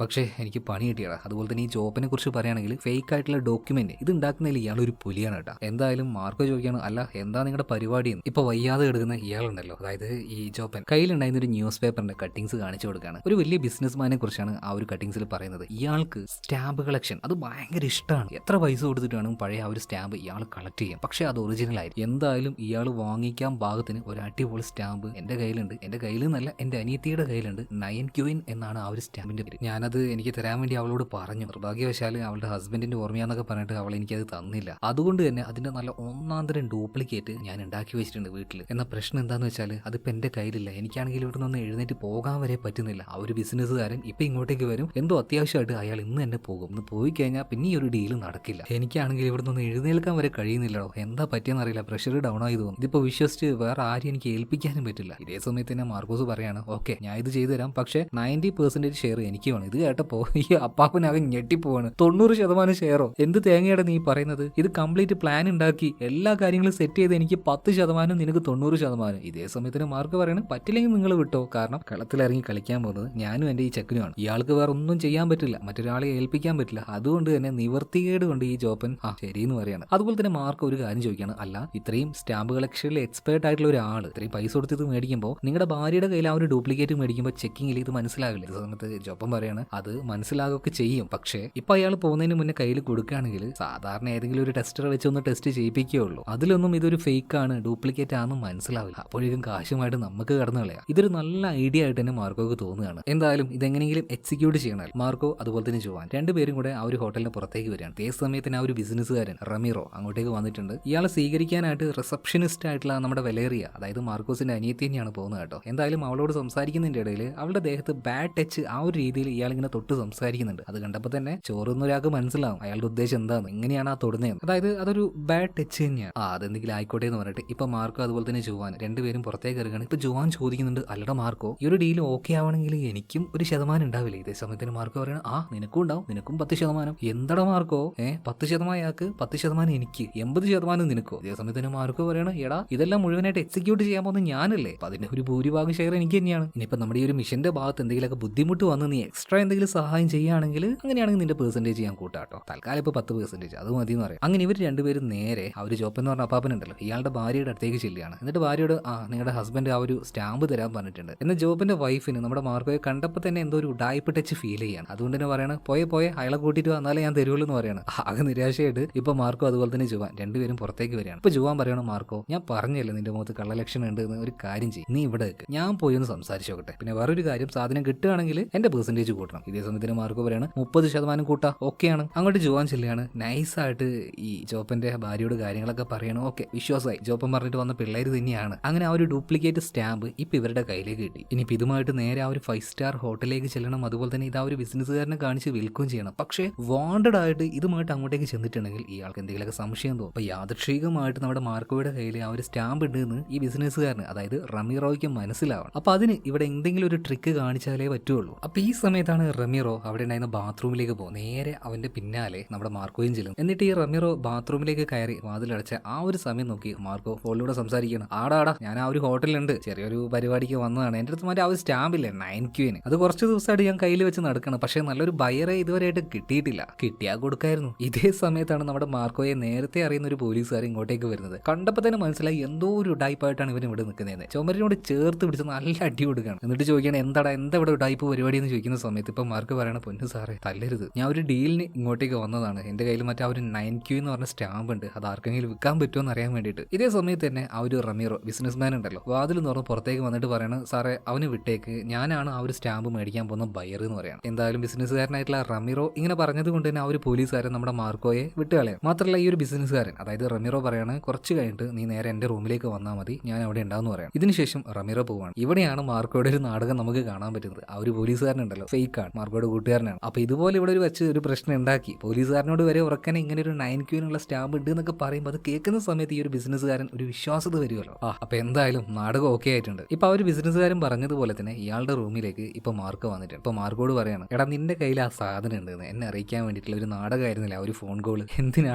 പക്ഷേ എനിക്ക് പണി കിട്ടിയടാ. അതുപോലെ തന്നെ ഈ ജോപ്പിനെ കുറിച്ച് പറയുകയാണെങ്കിൽ ഫേക്ക് ആയിട്ടുള്ള ഡോക്യുമെന്റ് ഇത് ഉണ്ടാക്കുന്നതിൽ ഇയാൾ ഒരു പുലിയാണ് കേട്ടോ. എന്തായാലും മാർക്കോ ചോദിക്കുകയാണ് അല്ല എന്താ നിങ്ങളുടെ പരിപാടി? എന്ന്. ഇപ്പൊ വയ്യാതെ എടുക്കുന്ന ഇയാളുണ്ടല്ലോ. അതായത് ഈ ജോപ്പൻ. കയ്യിലുണ്ടായിരുന്ന ഒരു ന്യൂസ് പേപ്പറിന്റെ കട്ടിങ്സ് കാണിച്ചു കൊടുക്കുകയാണ്. ഒരു വലിയ ബിസിനസ്മാനെ കുറിച്ചാണ് ആ ഒരു കട്ടിങ്സിൽ പറയുന്നത്. ഇയാൾക്ക് സ്റ്റാമ്പ് കളക്ഷൻ അത് ഭയങ്കര ഇഷ്ടമാണ് എത്ര പൈസ കൊടുത്തിട്ടാണ് പഴയ ആ ഒരു സ്റ്റാമ്പ് ഇയാൾ കളക്ട് ചെയ്യാം. പക്ഷെ അത് ഒറിജിനൽ ആയിരിക്കും. എന്തായാലും ഇയാൾ വാങ്ങിക്കാൻ ഭാഗത്തിന് ഒരു അടിപൊളി സ്റ്റാമ്പ് എന്റെ കയ്യിലുണ്ട്. എന്റെ കയ്യിൽ നിന്നല്ല എന്റെ അനിയത്തിയുടെ കയ്യിലുണ്ട്. നയൻ ക്യൂയിൻ എന്നാണ് ആ ഒരു സ്റ്റാമ്പിന്റെ പേര്. ഞാനത് എനിക്ക് തരാൻ വേണ്ടി അവളോട് പറഞ്ഞു. നിർഭാഗ്യവശാൽ അവളുടെ ഹസ്ബൻഡിന്റെ ഓർമ്മയാന്നൊക്കെ പറഞ്ഞിട്ട് അവൾ എനിക്കത് തന്നില്ല. അതുകൊണ്ട് തന്നെ അതിന്റെ നല്ല ഒന്നാം തരം ഡ്യൂപ്ലിക്കേറ്റ് ഞാൻ ഉണ്ടാക്കി വെച്ചിട്ടുണ്ട് വീട്ടിൽ എന്ന പ്രശ്നം എന്താന്ന് വെച്ചാൽ അതിപ്പോ എന്റെ കയ്യിലില്ല. എനിക്കാണെങ്കിൽ ഇവിടെ നിന്ന് എഴുന്നേറ്റ് പോകാൻ വരെ പറ്റുന്നില്ല. ആ ഒരു ബിസിനസ്സുകാരൻ ഇപ്പൊ ഇങ്ങോട്ടേക്ക് വരും. എന്തോ അത്യാവശ്യമായിട്ട് അയാൾ ഇന്ന് തന്നെ പോകും. ഇന്ന് പോയി കഴിഞ്ഞാൽ പിന്നെ ഈ ഒരു ഡീൽ നടക്കില്ല. എനിക്കാണെങ്കിൽ ഇവിടെ നിന്ന് എഴുന്നേൽക്കാൻ വരെ കഴിയുന്നില്ലടോ. എന്താ പറ്റിയെന്ന് അറിയില്ല. പ്രഷർ ഡൗൺ ആയി തോന്നുന്നു. ഇതിപ്പോ വിശ്വസിച്ച് വേറെ ആരും എനിക്ക് ഏൽപ്പിക്കാനും പറ്റില്ല. ഇതേ സമയത്ത് തന്നെ മാർക്കോസ് പറയാണ് ഓക്കെ ഞാൻ ഇത് ചെയ്തു തരാം. പക്ഷേ നയന്റി പെർസെന്റേജ് ഷെയർ എനിക്ക് വേണം. ഇത് കേട്ടപ്പോ ഈ അപ്പാപ്പനാകെ ഞെട്ടിപ്പോവാണ്. തൊണ്ണൂറ് ശതമാനം ഷെയറോ എന്ത് തേങ്ങയുടെ നീ പറയുന്നത്? ഇത് കംപ്ലീറ്റ് പ്ലാൻ ഉണ്ടാക്കി. എല്ലാ കാര്യങ്ങളും സെറ്റ് ചെയ്ത് എനിക്ക് പത്ത് ശതമാനം നിനക്ക് തൊണ്ണൂറ് ശതമാനം. ഇതേ സമയത്തിന് മാർക്ക് പറയണം പറ്റില്ലെങ്കിൽ നിങ്ങൾ വിട്ടോ. കാരണം കളത്തിലിറങ്ങി കളിക്കാൻ പോകുന്നത് ഞാനും എന്റെ ഈ ചെക്കനുമാണ്. ഇയാൾക്ക് വേറെ ഒന്നും ചെയ്യാൻ പറ്റില്ല. മറ്റൊരാളെ ഏൽപ്പിക്കാൻ പറ്റില്ല. അതുകൊണ്ട് തന്നെ നിവർത്തികേട് കൊണ്ട് ഈ ജോപ്പൻ ആ ശരിയെന്ന് പറയാണ് അതുപോലെ തന്നെ മാർക്ക് ഒരു കാര്യം ചോദിക്കുകയാണ് അല്ല ഇത്രയും സ്റ്റാമ്പ് കളക്ഷനിൽ എക്സ്പേർട്ട് ആയിട്ടുള്ള ഒരാൾ ഇത്രയും പൈസ കൊടുത്ത് ഇത് മേടിക്കുമ്പോൾ നിങ്ങളുടെ ഭാര്യയുടെ കയ്യിൽ ആ ഒരു ഡ്യൂപ്ലിക്കേറ്റ് മേടിക്കുമ്പോൾ ചെക്കിങ്ങിൽ ഇത് മനസ്സിലാകില്ല സമയത്ത് ജോപ്പൻ പറയാണ് അത് മനസ്സിലാകുകയൊക്കെ ചെയ്യും. പക്ഷേ ഇപ്പൊ അയാൾ പോകുന്നതിന് മുന്നേ കയ്യിൽ കൊടുക്കുകയാണെങ്കിൽ സാധാരണ ഏതെങ്കിലും ഒരു ടെസ്റ്റർ വെച്ച് ഒന്ന് ടെസ്റ്റ് ചെയ്യിപ്പിക്കുകയുള്ളൂ. അതിലൊന്നും ഇതൊരു ഫേക്ക് ആണ് ഡ്യൂപ്ലിക്കേറ്റ് ആണെന്ന് മനസ്സിലാവില്ല. അപ്പോഴേക്കും കാശുമായിട്ട് നമുക്ക് കടന്നു കളയാം. ഇതൊരു നല്ല ഐഡിയ ആയിട്ട് തന്നെ മാർക്കോക്ക് തോന്നുകയാണ്. എന്തായാലും ഇതെങ്ങനെയെങ്കിലും എക്സിക്യൂട്ട് ചെയ്യണം മാർക്കോ അതുപോലെ തന്നെ ജോവാൻ. രണ്ടുപേരും കൂടെ ആ ഒരു ഹോട്ടലിന് പുറത്തേക്ക് വരികയാണ്. അതേ സമയത്തിന് ആ ഒരു ബിസിനസ്സുകാരൻ റമീറോ അങ്ങോട്ടേക്ക് വന്നിട്ടുണ്ട്. ഇയാളെ സ്വീകരിക്കാനായിട്ട് റിസപ്ഷനിസ്റ്റ് ആയിട്ടുള്ള നമ്മുടെ വെലേറിയ അതായത് മാർക്കോസിന്റെ അനിയത്തി തന്നെയാണ് പോകുന്നത് കേട്ടോ. എന്തായാലും അവളോട് സംസാരിക്കുന്നതിന്റെ ഇടയിൽ അവളുടെ ദേഹത്ത് ബാഡ് ടച്ച് ആ ഒരു രീതിയിൽ ഇയാൾ ഇങ്ങനെ തൊട്ട് സംസാരിക്കുന്നുണ്ട്. അത് കണ്ടപ്പോൾ തന്നെ ചോറുന്ന ഒരാൾക്ക് മനസ്സിലാവും അയാളുടെ ഉദ്ദേശം എന്താണ് എങ്ങനെയാണ് ആ തൊടുന്നത് അതായത് അതൊരു ബാഡ് ടച്ച് തന്നെയാണ്. ആ അതെന്തെങ്കിലും ആയിക്കോട്ടെ എന്ന് പറഞ്ഞിട്ട് ഇപ്പൊ മാർക്കോ അതുപോലെ തന്നെ ജുവാൻ രണ്ടുപേരും പുറത്തേക്ക് ഇറങ്ങുകയാണ് ഇപ്പൊ ജുവാൻ ചോദിക്കുന്നുണ്ട് അല്ലട മാർക്കോ ഈ ഒരു ഡീൽ ഓക്കെ ആവണമെങ്കിൽ എനിക്കും ഒരു ശതമാനം ഉണ്ടാവില്ല? ഇതേ സമയത്തിന് മാർക്കോ പറയണം ആ നിനക്കും ഉണ്ടാവും നിനക്കും പത്ത് ശതമാനം. എന്തട മാർക്കോ? ഏഹ് പത്ത് ശതമാനം അയാൾക്ക് പത്ത് ശതമാനം എനിക്ക് എൺപത് ശതമാനം നിനക്കോ? അതേ തന്നെ മാർക്കോ പറയണം എടാ ഇതെല്ലാം മുഴുവനായിട്ട് എക്സിക്യൂട്ട് ചെയ്യാൻ പോകുന്നത് ഞാനല്ലേ? അപ്പൊ അതിന്റെ ഒരു ഭൂരിഭാഗം ഷെയർ എനിക്ക് തന്നെയാണ്. ഇനിയിപ്പോ നമ്മുടെ ഈ ഒരു മിഷന്റെ ഭാഗത്ത് എന്തെങ്കിലുമൊക്കെ ബുദ്ധിമുട്ട് വന്ന് നീ എക്സ്ട്രാ എന്തെങ്കിലും സഹായം ചെയ്യുകയാണെങ്കിൽ അങ്ങനെയാണെങ്കിൽ നിന്റെ പെർസെന്റേജ് ഞാൻ കൂട്ടാട്ടോ തൽക്കാലം ഇപ്പൊ പത്ത് പെർസെന്റേജ് അത് മതി എന്ന് പറയാം. അങ്ങനെ ഇവർ രണ്ടുപേരും നേരെ ആ ഒരു ജോപ്പ് എന്ന് പറഞ്ഞ അപ്പാപ്പനുണ്ടല്ലോ ഇയാളുടെ ഭാര്യയുടെ അടുത്തേക്ക് ചെല്ലുകയാണ്. എന്നിട്ട് ഭാര്യയോട് ആ നിങ്ങളുടെ ഹസ്ബൻഡ് ആ ഒരു സ്റ്റാമ്പ് തരാൻ പറഞ്ഞിട്ടുണ്ട്. എന്ന ജോബിന്റെ വൈഫിന് നമ്മുടെ മാർക്കോയെ കണ്ടപ്പോൾ തന്നെ എന്തോ ഒരു ഉടായ്പ ഫീൽ ചെയ്യാണ് അതുകൊണ്ട് തന്നെ പറയണ പോയെ പോയെ അയാളെ കൂട്ടിയിട്ട് വന്നാലേ ഞാൻ തരുള്ളൂ എന്ന് പറയാണ്. ആകെ നിരാശയായിട്ട് ഇപ്പൊ മാർക്കോ അതുപോലെ തന്നെ ജുവാൻ. രണ്ടുപേരും പുറത്തേക്ക് വരികയാണ്. ഇപ്പൊ ജുവാൻ പറയണം മാർക്കോ ഞാൻ പറഞ്ഞല്ലേ നിന്റെ മുഖത്ത് കള്ളലക്ഷണം ഉണ്ട് എന്ന്? ഒരു കാര്യം ചെയ്യും. നീ ഇവിടെ നിൽക്കുക ഞാൻ പോയി ഒന്ന് സംസാരിച്ചു നോക്കട്ടെ. പിന്നെ വേറൊരു കാര്യം സാധനം കിട്ടുകയാണെങ്കിൽ എന്റെ പെർസെന്റേജ് കൂട്ടണം. ഇതേ സമയത്തിന് മാർക്കോ പറയാണ് മുപ്പത് ശതമാനം കൂട്ടാ. ഓക്കെയാണ്. അങ്ങോട്ട് ജുവാൻ ചെല്ലുകയാണ്. നൈസായിട്ട് ഈ ജോപ്പന്റെ ഭാര്യയോട് കാര്യങ്ങളൊക്കെ പറയണം. ഓക്കെ വിശ്വാസമായി. ജോപ്പൻ പറഞ്ഞിട്ട് വന്ന പിള്ളേർ തന്നെയാണ്. അങ്ങനെ ആ ഒരു ഡ്യൂപ്ലിക്കേറ്റ് സ്റ്റാമ്പ് ഇപ്പൊ ഇവരുടെ കയ്യിലേക്ക് കിട്ടി. ഇനി ഇനിയിപ്പോൾ ഇതുമായിട്ട് നേരെ ആ ഒരു ഫൈവ് സ്റ്റാർ ഹോട്ടലിലേക്ക് ചെല്ലണം. അതുപോലെ തന്നെ ഇത് ആ ഒരു ബിസിനസ്സുകാരനെ കാണിച്ച് വിൽക്കുകയും ചെയ്യണം. പക്ഷേ വാണ്ടഡ് ആയിട്ട് ഇതുമായിട്ട് അങ്ങോട്ടേക്ക് ചെന്നിട്ടുണ്ടെങ്കിൽ ഇയാൾക്ക് എന്തെങ്കിലുമൊക്കെ സംശയം തോന്നും. അപ്പോൾ യാദൃശ്ചികമായിട്ട് നമ്മുടെ മാർക്കോയുടെ കയ്യിൽ ആ ഒരു സ്റ്റാമ്പ് ഉണ്ടെന്ന് ഈ ബിസിനസ്സുകാരന് അതായത് റമീറോയ്ക്ക് മനസ്സിലാവണം. അപ്പോൾ അതിന് ഇവിടെ എന്തെങ്കിലും ഒരു ട്രിക്ക് കാണിച്ചാലേ പറ്റുള്ളൂ. അപ്പോൾ ഈ സമയത്താണ് റമീറോ അവിടെ ഉണ്ടായിരുന്ന ബാത്റൂമിലേക്ക് പോകും നേരെ അവന്റെ പിന്നാലെ നമ്മുടെ മാർക്കോയും ചെല്ലും എന്നിട്ട് ഈ റമീറോ ബാത്റൂമിലേക്ക് കയറി വാതിലടച്ച ആ ഒരു സമയം നോക്കി മാർക്കോ ഫോണിലൂടെ സംസാരിക്കണം ആടാടാ ഞാൻ ആ ഒരു ഹോട്ടലുണ്ട് ചെറിയൊരു പരിപാടിക്ക് വന്നതാണ്. എന്റെ അടുത്ത് മറ്റേ ആ ഒരു സ്റ്റാമ്പില്ലേ നയൻ ക്യൂന് അത് കുറച്ച് ദിവസമായിട്ട് ഞാൻ കയ്യിൽ വെച്ച് നടക്കണം പക്ഷേ നല്ലൊരു ബയറെ ഇതുവരെയായിട്ട് കിട്ടിയിട്ടില്ല. കിട്ടിയാൽ കൊടുക്കായിരുന്നു. ഇതേ സമയത്താണ് നമ്മുടെ മാർക്കോയെ നേരത്തെ അറിയുന്ന ഒരു പോലീസുകാർ ഇങ്ങോട്ടേക്ക് വരുന്നത്. കണ്ടപ്പോൾ തന്നെ മനസ്സിലായി എന്തോ ഒരു ഉടായ്പായിട്ടാണ് ഇവൻ ഇവിടെ നിൽക്കുന്നത്. ചുമരിനോട് ചേർത്ത് പിടിച്ച് നല്ല അടി കൊടുക്കുകയാണ്. എന്നിട്ട് ചോദിക്കുകയാണ് എന്താടാ എന്താ ഇവിടെ ഉടായ്പ പരിപാടി എന്ന് ചോദിക്കുന്ന സമയത്ത്? ഇപ്പം മാർക്ക് പറയണ പൊന്നു സാറേ തല്ലരുത്. ഞാൻ ഒരു ഡീലിന് ഇങ്ങോട്ടേക്ക് വന്നതാണ്. എന്റെ കയ്യിൽ മറ്റേ ആ ഒരു നയൻ ക്യൂ എന്ന് പറഞ്ഞ സ്റ്റാമ്പ് ഉണ്ട്. അത് ആർക്കെങ്കിലും വിൽക്കാൻ പറ്റുമോ എന്ന് അറിയാൻ വേണ്ടിയിട്ട്. ഇതേ സമയത്ത് തന്നെ ആ ഒരു റമീറോ ബിസിനസ് മാൻ ഉണ്ടല്ലോ വാതിൽ തുറന്ന് പുറത്തേക്ക് വന്നിട്ട് പറയണ സാറേ അവന് വിട്ടേക്ക്. ഞാനാണ് ആ ഒരു സ്റ്റാമ്പ് മേടിക്കാൻ പോകുന്ന ബയർ എന്ന് പറയാം എന്തായാലും ബിസിനസ്സുകാരനായിട്ടുള്ള റമീറോ ഇങ്ങനെ പറഞ്ഞത് കൊണ്ട് തന്നെ ആ ഒരു പോലീസുകാരൻ നമ്മുടെ മാർക്കോയെ വിട്ടുകളയാം മാത്രമല്ല ഈ ഒരു ബിസിനസ്സുകാരൻ അതായത് റമീറോ പറയാണ് കുറച്ച് കഴിഞ്ഞിട്ട് നീ നേരെ എന്റെ റൂമിലേക്ക് വന്നാൽ മതി ഞാൻ അവിടെ ഉണ്ടാവുമെന്ന് പറയാം ഇതിനുശേഷം റമീറോ പോവാണ്. ഇവിടെയാണ് മാർക്കോയുടെ ഒരു നാടകം നമുക്ക് കാണാൻ പറ്റുന്നത്. ആ ഒരു പോലീസുകാരനുണ്ടല്ലോ ആണ് മാർക്കോയുടെ കൂട്ടുകാരനാണ്. അപ്പോൾ ഇതുപോലെ ഇവിടെ ഒരു വെച്ച് ഒരു പ്രശ്നം ഉണ്ടാക്കി. പോലീസുകാരനോട് വരെ ഉറക്കനെ ഇങ്ങനെ ഒരു നയൻ ക്യൂനുള്ള സ്റ്റാമ്പ് ഉണ്ട് എന്നൊക്കെ പറയുമ്പോൾ അത് കേൾക്കുന്ന സമയത്ത് ഈ ഒരു ബിസിനസ്സുകാരൻ ഒരു വിശ്വാസത വരുമല്ലോ. ആ അപ്പൊ എന്തായാലും നാടകം ഓക്കെ ആയിട്ടുണ്ട്. ഇപ്പൊ ആ ഒരു ബിസിനസ്സുകാരൻ പറഞ്ഞതുപോലെ തന്നെ ഇയാളുടെ റൂമിലേക്ക് ഇപ്പൊ മാർക്ക് വന്നിട്ടുണ്ട്. ഇപ്പൊ മാർക്കോട് പറയാണ് എടാ നിന്റെ കയ്യിൽ ആ സാധനം ഉണ്ടെന്ന്. എന്നെ അറിയിക്കാൻ വേണ്ടിയിട്ടുള്ള ഒരു നാടകമായിരുന്നില്ല ആ ഒരു ഫോൺ കോൾ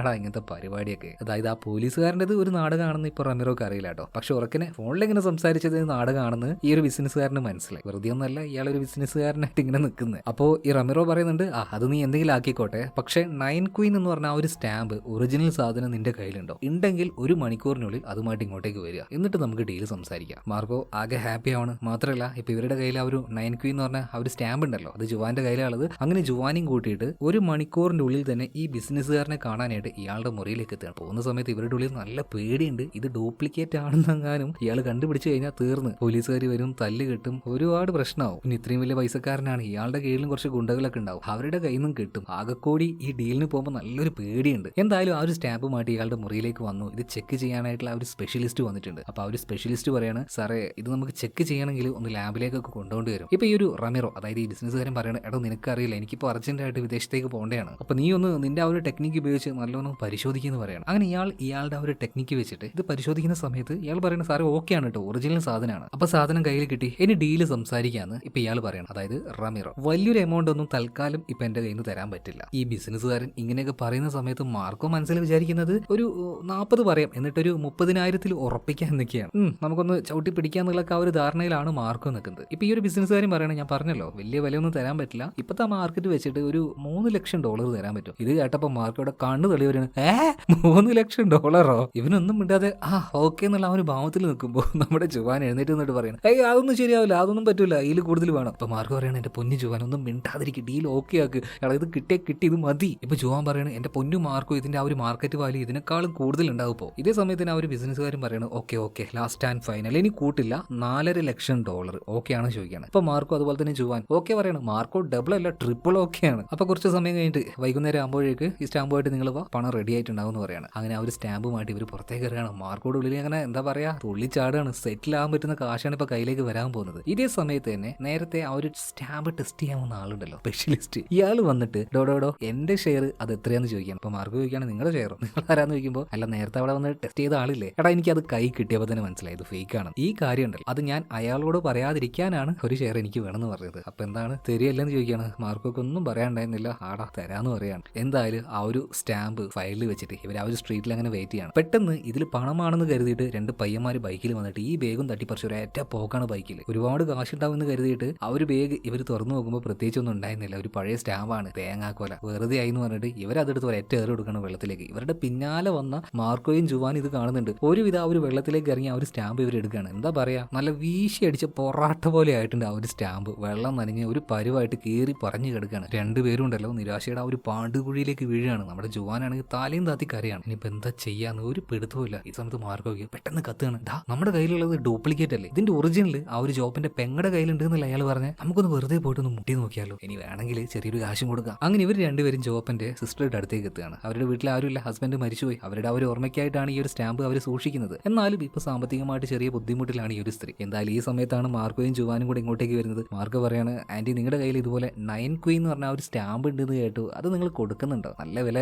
എന്തിനാടാ ഇങ്ങനത്തെ പരിപാടിയൊക്കെ. അതായത് ആ പോലീസുകാരന്റെത് ഒരു നാടകമാണെന്ന് ഇപ്പൊ റമീറോക്ക് അറിയില്ല കേട്ടോ. പക്ഷെ ഉറക്കിനെ ഫോണിൽ ഇങ്ങനെ സംസാരിച്ചത് നാടകമാണെന്ന് ഈ ഒരു ബിസിനസ്സുകാരന് മനസ്സിലായി. വെറുതെ ഒന്നല്ല ഇയാൾ ഒരു ബിസിനസ്സുകാരനായിട്ട് ഇങ്ങനെ നിൽക്കുന്നത് അപ്പോൾ ഈ റമിറോ പറയുന്നുണ്ട് ആ അത് നീ എന്തെങ്കിലും ആക്കിക്കോട്ടെ. പക്ഷെ നയൻ ക്വീൻ എന്ന് പറഞ്ഞ ആ ഒരു സ്റ്റാമ്പ് ഒറിജിനൽ സാധനം നിന്റെ കയ്യിലുണ്ടോ? ഉണ്ടെങ്കിൽ ഒരു മണിക്കൂറിനുള്ളിൽ അതുമായിട്ട് ഇങ്ങോട്ടേക്ക് വരിക. എന്നിട്ട് നമുക്ക് ഡീൽ സംസാരിക്കാം. മാർഗോ ആകെ ഹാപ്പി ആണ്. മാത്രമല്ല ഇപ്പൊ ഇവരുടെ കയ്യിൽ ആ ഒരു നയൻ ക്വീൻ എന്ന് പറഞ്ഞ ആ ഒരു സ്റ്റാമ്പ് ഉണ്ടല്ലോ. അത് ജുവാന്റെ കയ്യിലുള്ളത് അങ്ങനെ ജുവാനും കൂട്ടിയിട്ട് ഒരു മണിക്കൂറിന്റെ ഉള്ളിൽ തന്നെ ഈ ബിസിനസ്സുകാരനെ കാണാനായിട്ട് ഇയാളുടെ മുറിയിലേക്ക് എത്തുകയാണ്. പോകുന്ന സമയത്ത് ഇവരുടെ ഉള്ളിൽ നല്ല പേടിയുണ്ട്. ഇത് ഡ്യൂപ്ലിക്കേറ്റ് ആണെന്നെങ്ങാനും ഇയാൾ കണ്ടുപിടിച്ച് കഴിഞ്ഞാൽ തീർന്ന്. പോലീസുകാർ വരും തല്ല് കിട്ടും ഒരുപാട് പ്രശ്നമാവും പിന്നെ ഇത്രയും വലിയ പൈസക്കാരനാണ് ഇയാളുടെ കീഴിലും കുറച്ച് ഗുണ്ടകളൊക്കെ ഉണ്ടാവും. അവരുടെ കയ്യിൽ നിന്നും കിട്ടും. ആകെക്കൂടി ഈ ഡീലിന് പോകുമ്പോൾ നല്ലൊരു പേടിയുണ്ട്. എന്തായാലും ആ ഒരു സ്റ്റാമ്പ് മാറ്റി ഇയാളുടെ മുറിയിലേക്ക് വന്നു. ഇത് ചെക്ക് ചെയ്യാനായിട്ടുള്ള ഒരു സ്പെഷ്യലിസ്റ്റ് വന്നിട്ടുണ്ട്. അപ്പോൾ ആ ഒരു സ്പെഷ്യലിസ്റ്റ് പറയാണ് സാറേ ഇത് നമുക്ക് ചെക്ക് ചെയ്യണമെങ്കിൽ ഒന്ന് ലാബിലേക്കൊക്കെ കൊണ്ടുകൊണ്ട് വരും. ഇപ്പോൾ ഈ ഒരു റമിറോ അതായത് ഈ ബിസിനസ്സുകാരൻ പറയണ എടോ നിനക്കറിയില്ല. എനിക്കിപ്പോൾ അർജന്റായിട്ട് വിദേശത്തേക്ക് പോകേണ്ടതാണ്. അപ്പോൾ നീ ഒന്ന് നിന്റെ ആ ഒരു ടെക്നിക്ക് ഉപയോഗിച്ച് നല്ലോണം പരിശോധിക്കുന്നു പറയണം. അങ്ങനെ ഇയാൾ ഇയാളുടെ ഒരു ടെക്നിക്ക് വെച്ചിട്ട് ഇത് പരിശോധിക്കുന്ന സമയത്ത് ഇയാൾ പറയുന്ന സാറേ ഓക്കെ ആണ് കേട്ടോ. ഒറിജിനൽ സാധനമാണ്. അപ്പൊ സാധനം കയ്യിൽ കിട്ടി. ഇനി ഡീൽ സംസാരിക്കാന്ന് ഇപ്പൊ ഇയാൾ പറയണം. അതായത് റമിറോ. വലിയൊരു എമൗണ്ട് ഒന്നും തൽക്കാലം ഇപ്പൊ എന്റെ കയ്യിൽ നിന്ന് തരാൻ പറ്റില്ല. ഈ ബിസിനസ്സുകാരൻ ഇങ്ങനെയൊക്കെ പറയുന്ന സമയത്ത് മാർക്കോ മനസ്സിൽ വിചാരിക്കുന്നത് ഒരു നാൽപ്പത് പറയാം. എന്നിട്ടൊരു മുപ്പതിനായിരത്തിൽ ഉറപ്പിക്കാൻ നിൽക്കുകയാണ് നമുക്കൊന്ന് ചവിട്ടി പിടിക്കാന്നുള്ള ആ ഒരു ധാരണയിലാണ് മാർക്കോ നിൽക്കുന്നത്. ഇപ്പൊ ഈ ഒരു ബിസിനസ്സുകാരൻ പറയണേ ഞാൻ പറഞ്ഞല്ലോ വലിയ വിലയൊന്നും തരാൻ പറ്റില്ല. ഇപ്പത്തെ മാർക്കറ്റ് വെച്ചിട്ട് ഒരു മൂന്ന് ലക്ഷം ഡോളർ തരാൻ പറ്റും. ഇത് കേട്ടപ്പോ മാർക്കോയുടെ കണ്ണു തെളിവരാണ് ഏ മൂന്ന് ലക്ഷം ഡോളറോ? ഇവനൊന്നും മിണ്ടാതെ ആ ഓക്കെ എന്നുള്ള ആ ഒരു ഭാവത്തിൽ നിൽക്കുമ്പോൾ നമ്മുടെ ജുവാൻ എഴുന്നേറ്റ് എന്നിട്ട് പറയണം. ഏയ് അതൊന്നും ശരിയാവില്ല അതൊന്നും പറ്റില്ല ഇതിൽ കൂടുതൽ വേണം. അപ്പൊ മാർക്ക് പറയണം എന്റെ പൊന്നു ജുവാൻ ഒന്നും മിണ്ടാതിരിക്കും ഡീൽ ഓക്കെ ആക്ക്. എടാ ഇത് കിട്ടിയ കിട്ടി ഇത് മതി. ഇപ്പൊ ജുവാൻ പറയണ എന്റെ പൊന്നു മാർക്കോ ഇതിന്റെ ആ ഒരു മാർക്കറ്റ് വാല്യൂ ഇതിനേക്കാളും കൂടുതൽ ഉണ്ടാവും ഇപ്പോൾ ഇതേ സമയത്തിന് ആ ഒരു ബിസിനസ്സുകാരും പറയണം okay okay last and final ഇനി കൂട്ടില്ല നാലര ലക്ഷം ഡോളർ. ഓക്കെ ആണ് ചോദിക്കുകയാണ് അപ്പൊ മാർക്കോ അതുപോലെ തന്നെ ജുവാൻ ഓക്കെ പറയണം മാർക്കോ ഡബിൾ അല്ല ട്രിപ്പിൾ ഓക്കെ ആണ്. അപ്പൊ കുറച്ച് സമയം കഴിഞ്ഞിട്ട് വൈകുന്നേരം ആകുമ്പോഴേക്ക് ഈ സ്റ്റാമ്പുമായിട്ട് നിങ്ങൾ വാ. പണം റെഡി ആയിട്ടുണ്ടാവും എന്ന് പറയാണ്. അങ്ങനെ ആ ഒരു സ്റ്റാമ്പുമായിട്ട് ഇവർ പുറത്തേക്ക് ഇറങ്ങണം മാർക്കോട് ഉള്ളിൽ അങ്ങനെ എന്താ പറയാ തുള്ളിച്ചാടാണ് സെറ്റിൽ ആവാൻ പറ്റുന്ന കാശാണ് ഇപ്പൊ കയ്യിലേക്ക് വരാൻ പോകുന്നത്. ഇതേ സമയത്ത് തന്നെ നേരത്തെ ആ ഒരു സ്റ്റാമ്പ് ടെസ്റ്റ് ചെയ്യാൻ വന്ന ആളുണ്ടല്ലോ സ്പെഷ്യലിസ്റ്റ് ഇയാൾ വന്നിട്ട് ഡോഡോഡോ എന്റെ ഷെയർ അത് എത്രയാന്ന് ചോദിക്കണം അപ്പൊ മാർക്ക് ചോദിക്കുകയാണ് നിങ്ങളുടെ ഷെയർ നിങ്ങൾ ആരാന്ന് ചോദിക്കുമ്പോൾ അല്ല നേരത്തെ അവിടെ വന്ന് ടെസ്റ്റ് ചെയ്ത ആളില്ലേ? എടാ എനിക്ക് അത് കൈ കിട്ടിയപ്പോൾ തന്നെ മനസ്സിലായി ഇത് ഫേക്ക് ആണ്. ഈ കാര്യം ഉണ്ടല്ലോ അത് ഞാൻ അയാളോട് പറയാതിരിക്കാനാണ് ഒരു ഷെയർ എനിക്ക് വേണമെന്ന് പറഞ്ഞത്. അപ്പൊ എന്താണ് തരികയല്ലെന്ന് ചോദിക്കുകയാണ്. മാർക്കൊക്കെ ഒന്നും പറയാണ്ടായിരുന്നില്ല ആടാ തരാന്ന് പറയാണ്. എന്തായാലും ആ ഒരു സ്റ്റാമ്പ് ഫയലിൽ വെച്ചിട്ട്. ഇവർ ആ ഒരു സ്ട്രീറ്റിൽ അങ്ങനെ വെയിറ്റ് ചെയ്യണം. പെട്ടെന്ന് ഇതിൽ പണമാണെന്ന് കരുതിയിട്ട് രണ്ട് പയ്യന്മാർ ബൈക്കിൽ വന്നിട്ട് ഈ ബേഗും തട്ടിപ്പറിച്ച് ഒരു ഏറ്റ പോക്കാണ് ബൈക്കിൽ ഒരുപാട് കാശുണ്ടാവുമെന്ന് കരുതിയിട്ട് ആ ഒരു ബേഗ് ഇവർ തുറന്നു നോക്കുമ്പോൾ പ്രത്യേകിച്ച് ഒന്നും ഉണ്ടായിരുന്നില്ല. ഒരു പഴയ സ്റ്റാമ്പാണ് തേങ്ങാക്കോല വെറുതെ ആയി എന്ന് പറഞ്ഞിട്ട് ഇവരതെടുത്ത് ഒരൊറ്റ ഏറ് കൊടുക്കണം വെള്ളത്തിലേക്ക്. ഇവരുടെ പിന്നാലെ വന്ന മാർക്കോയും ജുവാനും ഇത് കാണുന്നുണ്ട്. ഒരുവിധ ആ ഒരു വെള്ളത്തിലേക്ക് ഇറങ്ങി ആ ഒരു സ്റ്റാമ്പ് ഇവർ എടുക്കുകയാണ് എന്താ പറയാ? നല്ല വീശി അടിച്ച പൊറാട്ട പോലെ ആയിട്ടുണ്ട് ആ ഒരു സ്റ്റാമ്പ് വെള്ളം നനഞ്ഞ് ഒരു പരുവായിട്ട് കീറി പറഞ്ഞു കിടക്കുകയാണ് രണ്ടുപേരും ഉണ്ടല്ലോ. നിരാശയുടെ ആ ഒരു പാണ്ടുകുഴിയിലേക്ക് വീഴുകയാണ്. നമ്മുടെ ജുവാനാണെങ്കിൽ താലയും താത്തി കരയാണ്. ഇനിയിപ്പോ എന്താ ചെയ്യാന്ന് ഒരു പിടുത്തമില്ല ഈ സമയത്ത് മാർക്കോയ്ക്ക് പെട്ടെന്ന് കത്തുകയാണ്. നമ്മുടെ കയ്യിലുള്ളത് ഡ്യൂപ്ലിക്കേറ്റ് അല്ലേ? ഇതിന്റെ ഒറിജിനൽ ആ ഒരു ജോബിന്റെ പെങ്ങടെ കയ്യിലുണ്ട് എന്നല്ല അയാൾ പറഞ്ഞ്? നമുക്കൊന്ന് വെറുതെ പോയിട്ടൊന്ന് മുട്ടി നോക്കിയാലോ? ഇനി വേണമെങ്കിൽ ചെറിയൊരു കാശും കൊടുക്കാം. അങ്ങനെ ഇവർ രണ്ടുപേരും ജോപ്പന്റെ സിസ്റ്ററുടെ അടുത്തേക്ക് എത്തുകയാണ്. അവരുടെ വീട്ടിൽ ആരുമില്ല ഹസ്ബൻഡ് മരിച്ചുപോയി. അവരുടെ ആ ഒരു ഓർമ്മയ്ക്കായിട്ടാണ് ഈ ഒരു സ്റ്റാമ്പ് അവർ സൂക്ഷിക്കുന്നത്. എന്നാലും ഇപ്പൊ സാമ്പത്തികമായിട്ട് ചെറിയ ബുദ്ധിമുട്ടിലാണ് ഈ ഒരു സ്ത്രീ. എന്തായാലും ഈ സമയത്താണ് മാർക്കോയും ജുവാനും കൂടെ ഇങ്ങോട്ടേക്ക് വരുന്നത്. മാർക്കോ പറയാണ് ആന്റി നിങ്ങളുടെ കയ്യിൽ ഇതുപോലെ നയൻ ക്വീൻ എന്ന് പറഞ്ഞ ആ ഒരു സ്റ്റാമ്പ് ഉണ്ടെന്ന് കേട്ടു. അത് നിങ്ങൾ കൊടുക്കുന്നുണ്ടോ? നല്ല വില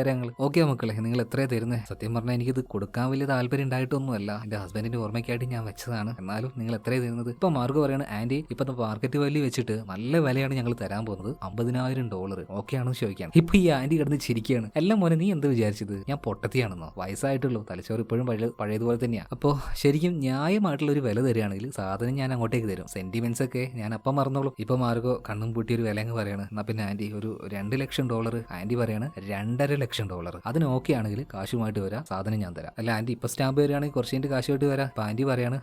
ഓക്കെ മക്കളെ നിങ്ങൾ എത്രയാ തരുന്നത് സത്യം പറഞ്ഞാൽ എനിക്കിത് കൊടുക്കാൻ വലിയ താല്പര്യം ഉണ്ടായിട്ടൊന്നുമല്ല. എന്റെ ഹസ്ബൻഡിന്റെ ഓർമ്മയ്ക്കായിട്ട് ഞാൻ വെച്ചതാണ്. എന്നാലും നിങ്ങൾ എത്രയാ തരുന്നത്? ഇപ്പൊ മാർഗ് പറയാണ് ആന്റി ഇപ്പൊ മാർക്കറ്റ് വാല്യൂ വെച്ചിട്ട് നല്ല വിലയാണ് ഞങ്ങൾ തരാൻ പോകുന്നത്. അമ്പതിനായിരം ഡോളർ ഓക്കെ ആണെന്ന് ചോദിക്കാം ഇപ്പൊ ഈ ആന്റി കിടന്ന് ചിരിക്കുകയാണ് എല്ലാം മോനെ നീ എന്ത് വിചാരിച്ചത്? ഞാൻ പൊട്ടത്തിയാണെന്നോ? വയസ്സായിട്ടുള്ളൂ. തലച്ചോറ് ഇപ്പോഴും പഴയ പഴയതുപോലെ തന്നെയാണ് അപ്പോൾ ശരിക്കും ന്യായമായിട്ടുള്ള ഒരു വില തരികയാണെങ്കിൽ സാധനം ഞാൻ അങ്ങോട്ടേക്ക് തരും. സെന്റിമെന്റ്സ് ഒക്കെ ഞാൻ അപ്പം മറന്നോളൂ. ഇപ്പൊ മാർഗോ കണ്ണും പൂട്ടി ഒരു വില അങ്ങ് പറയാണ് പിന്നെ ആന്റി ഒരു രണ്ട് ലക്ഷം ഡോളർ ആന്റി പറയാണ് രണ്ടര ലക്ഷം ഡോളർ അതിന് ഓക്കെ ആണെങ്കിൽ കാശുമായിട്ട് വരാം സാധനം ഞാൻ തരാം. അല്ല ആന്റി ഇപ്പൊ സ്റ്റാമ്പ് വരികയാണെങ്കിൽ കുറച്ച് കഴിഞ്ഞിട്ട് കാശുമായിട്ട് വരാം. അപ്പൊ ആന്റി പറയാണ്.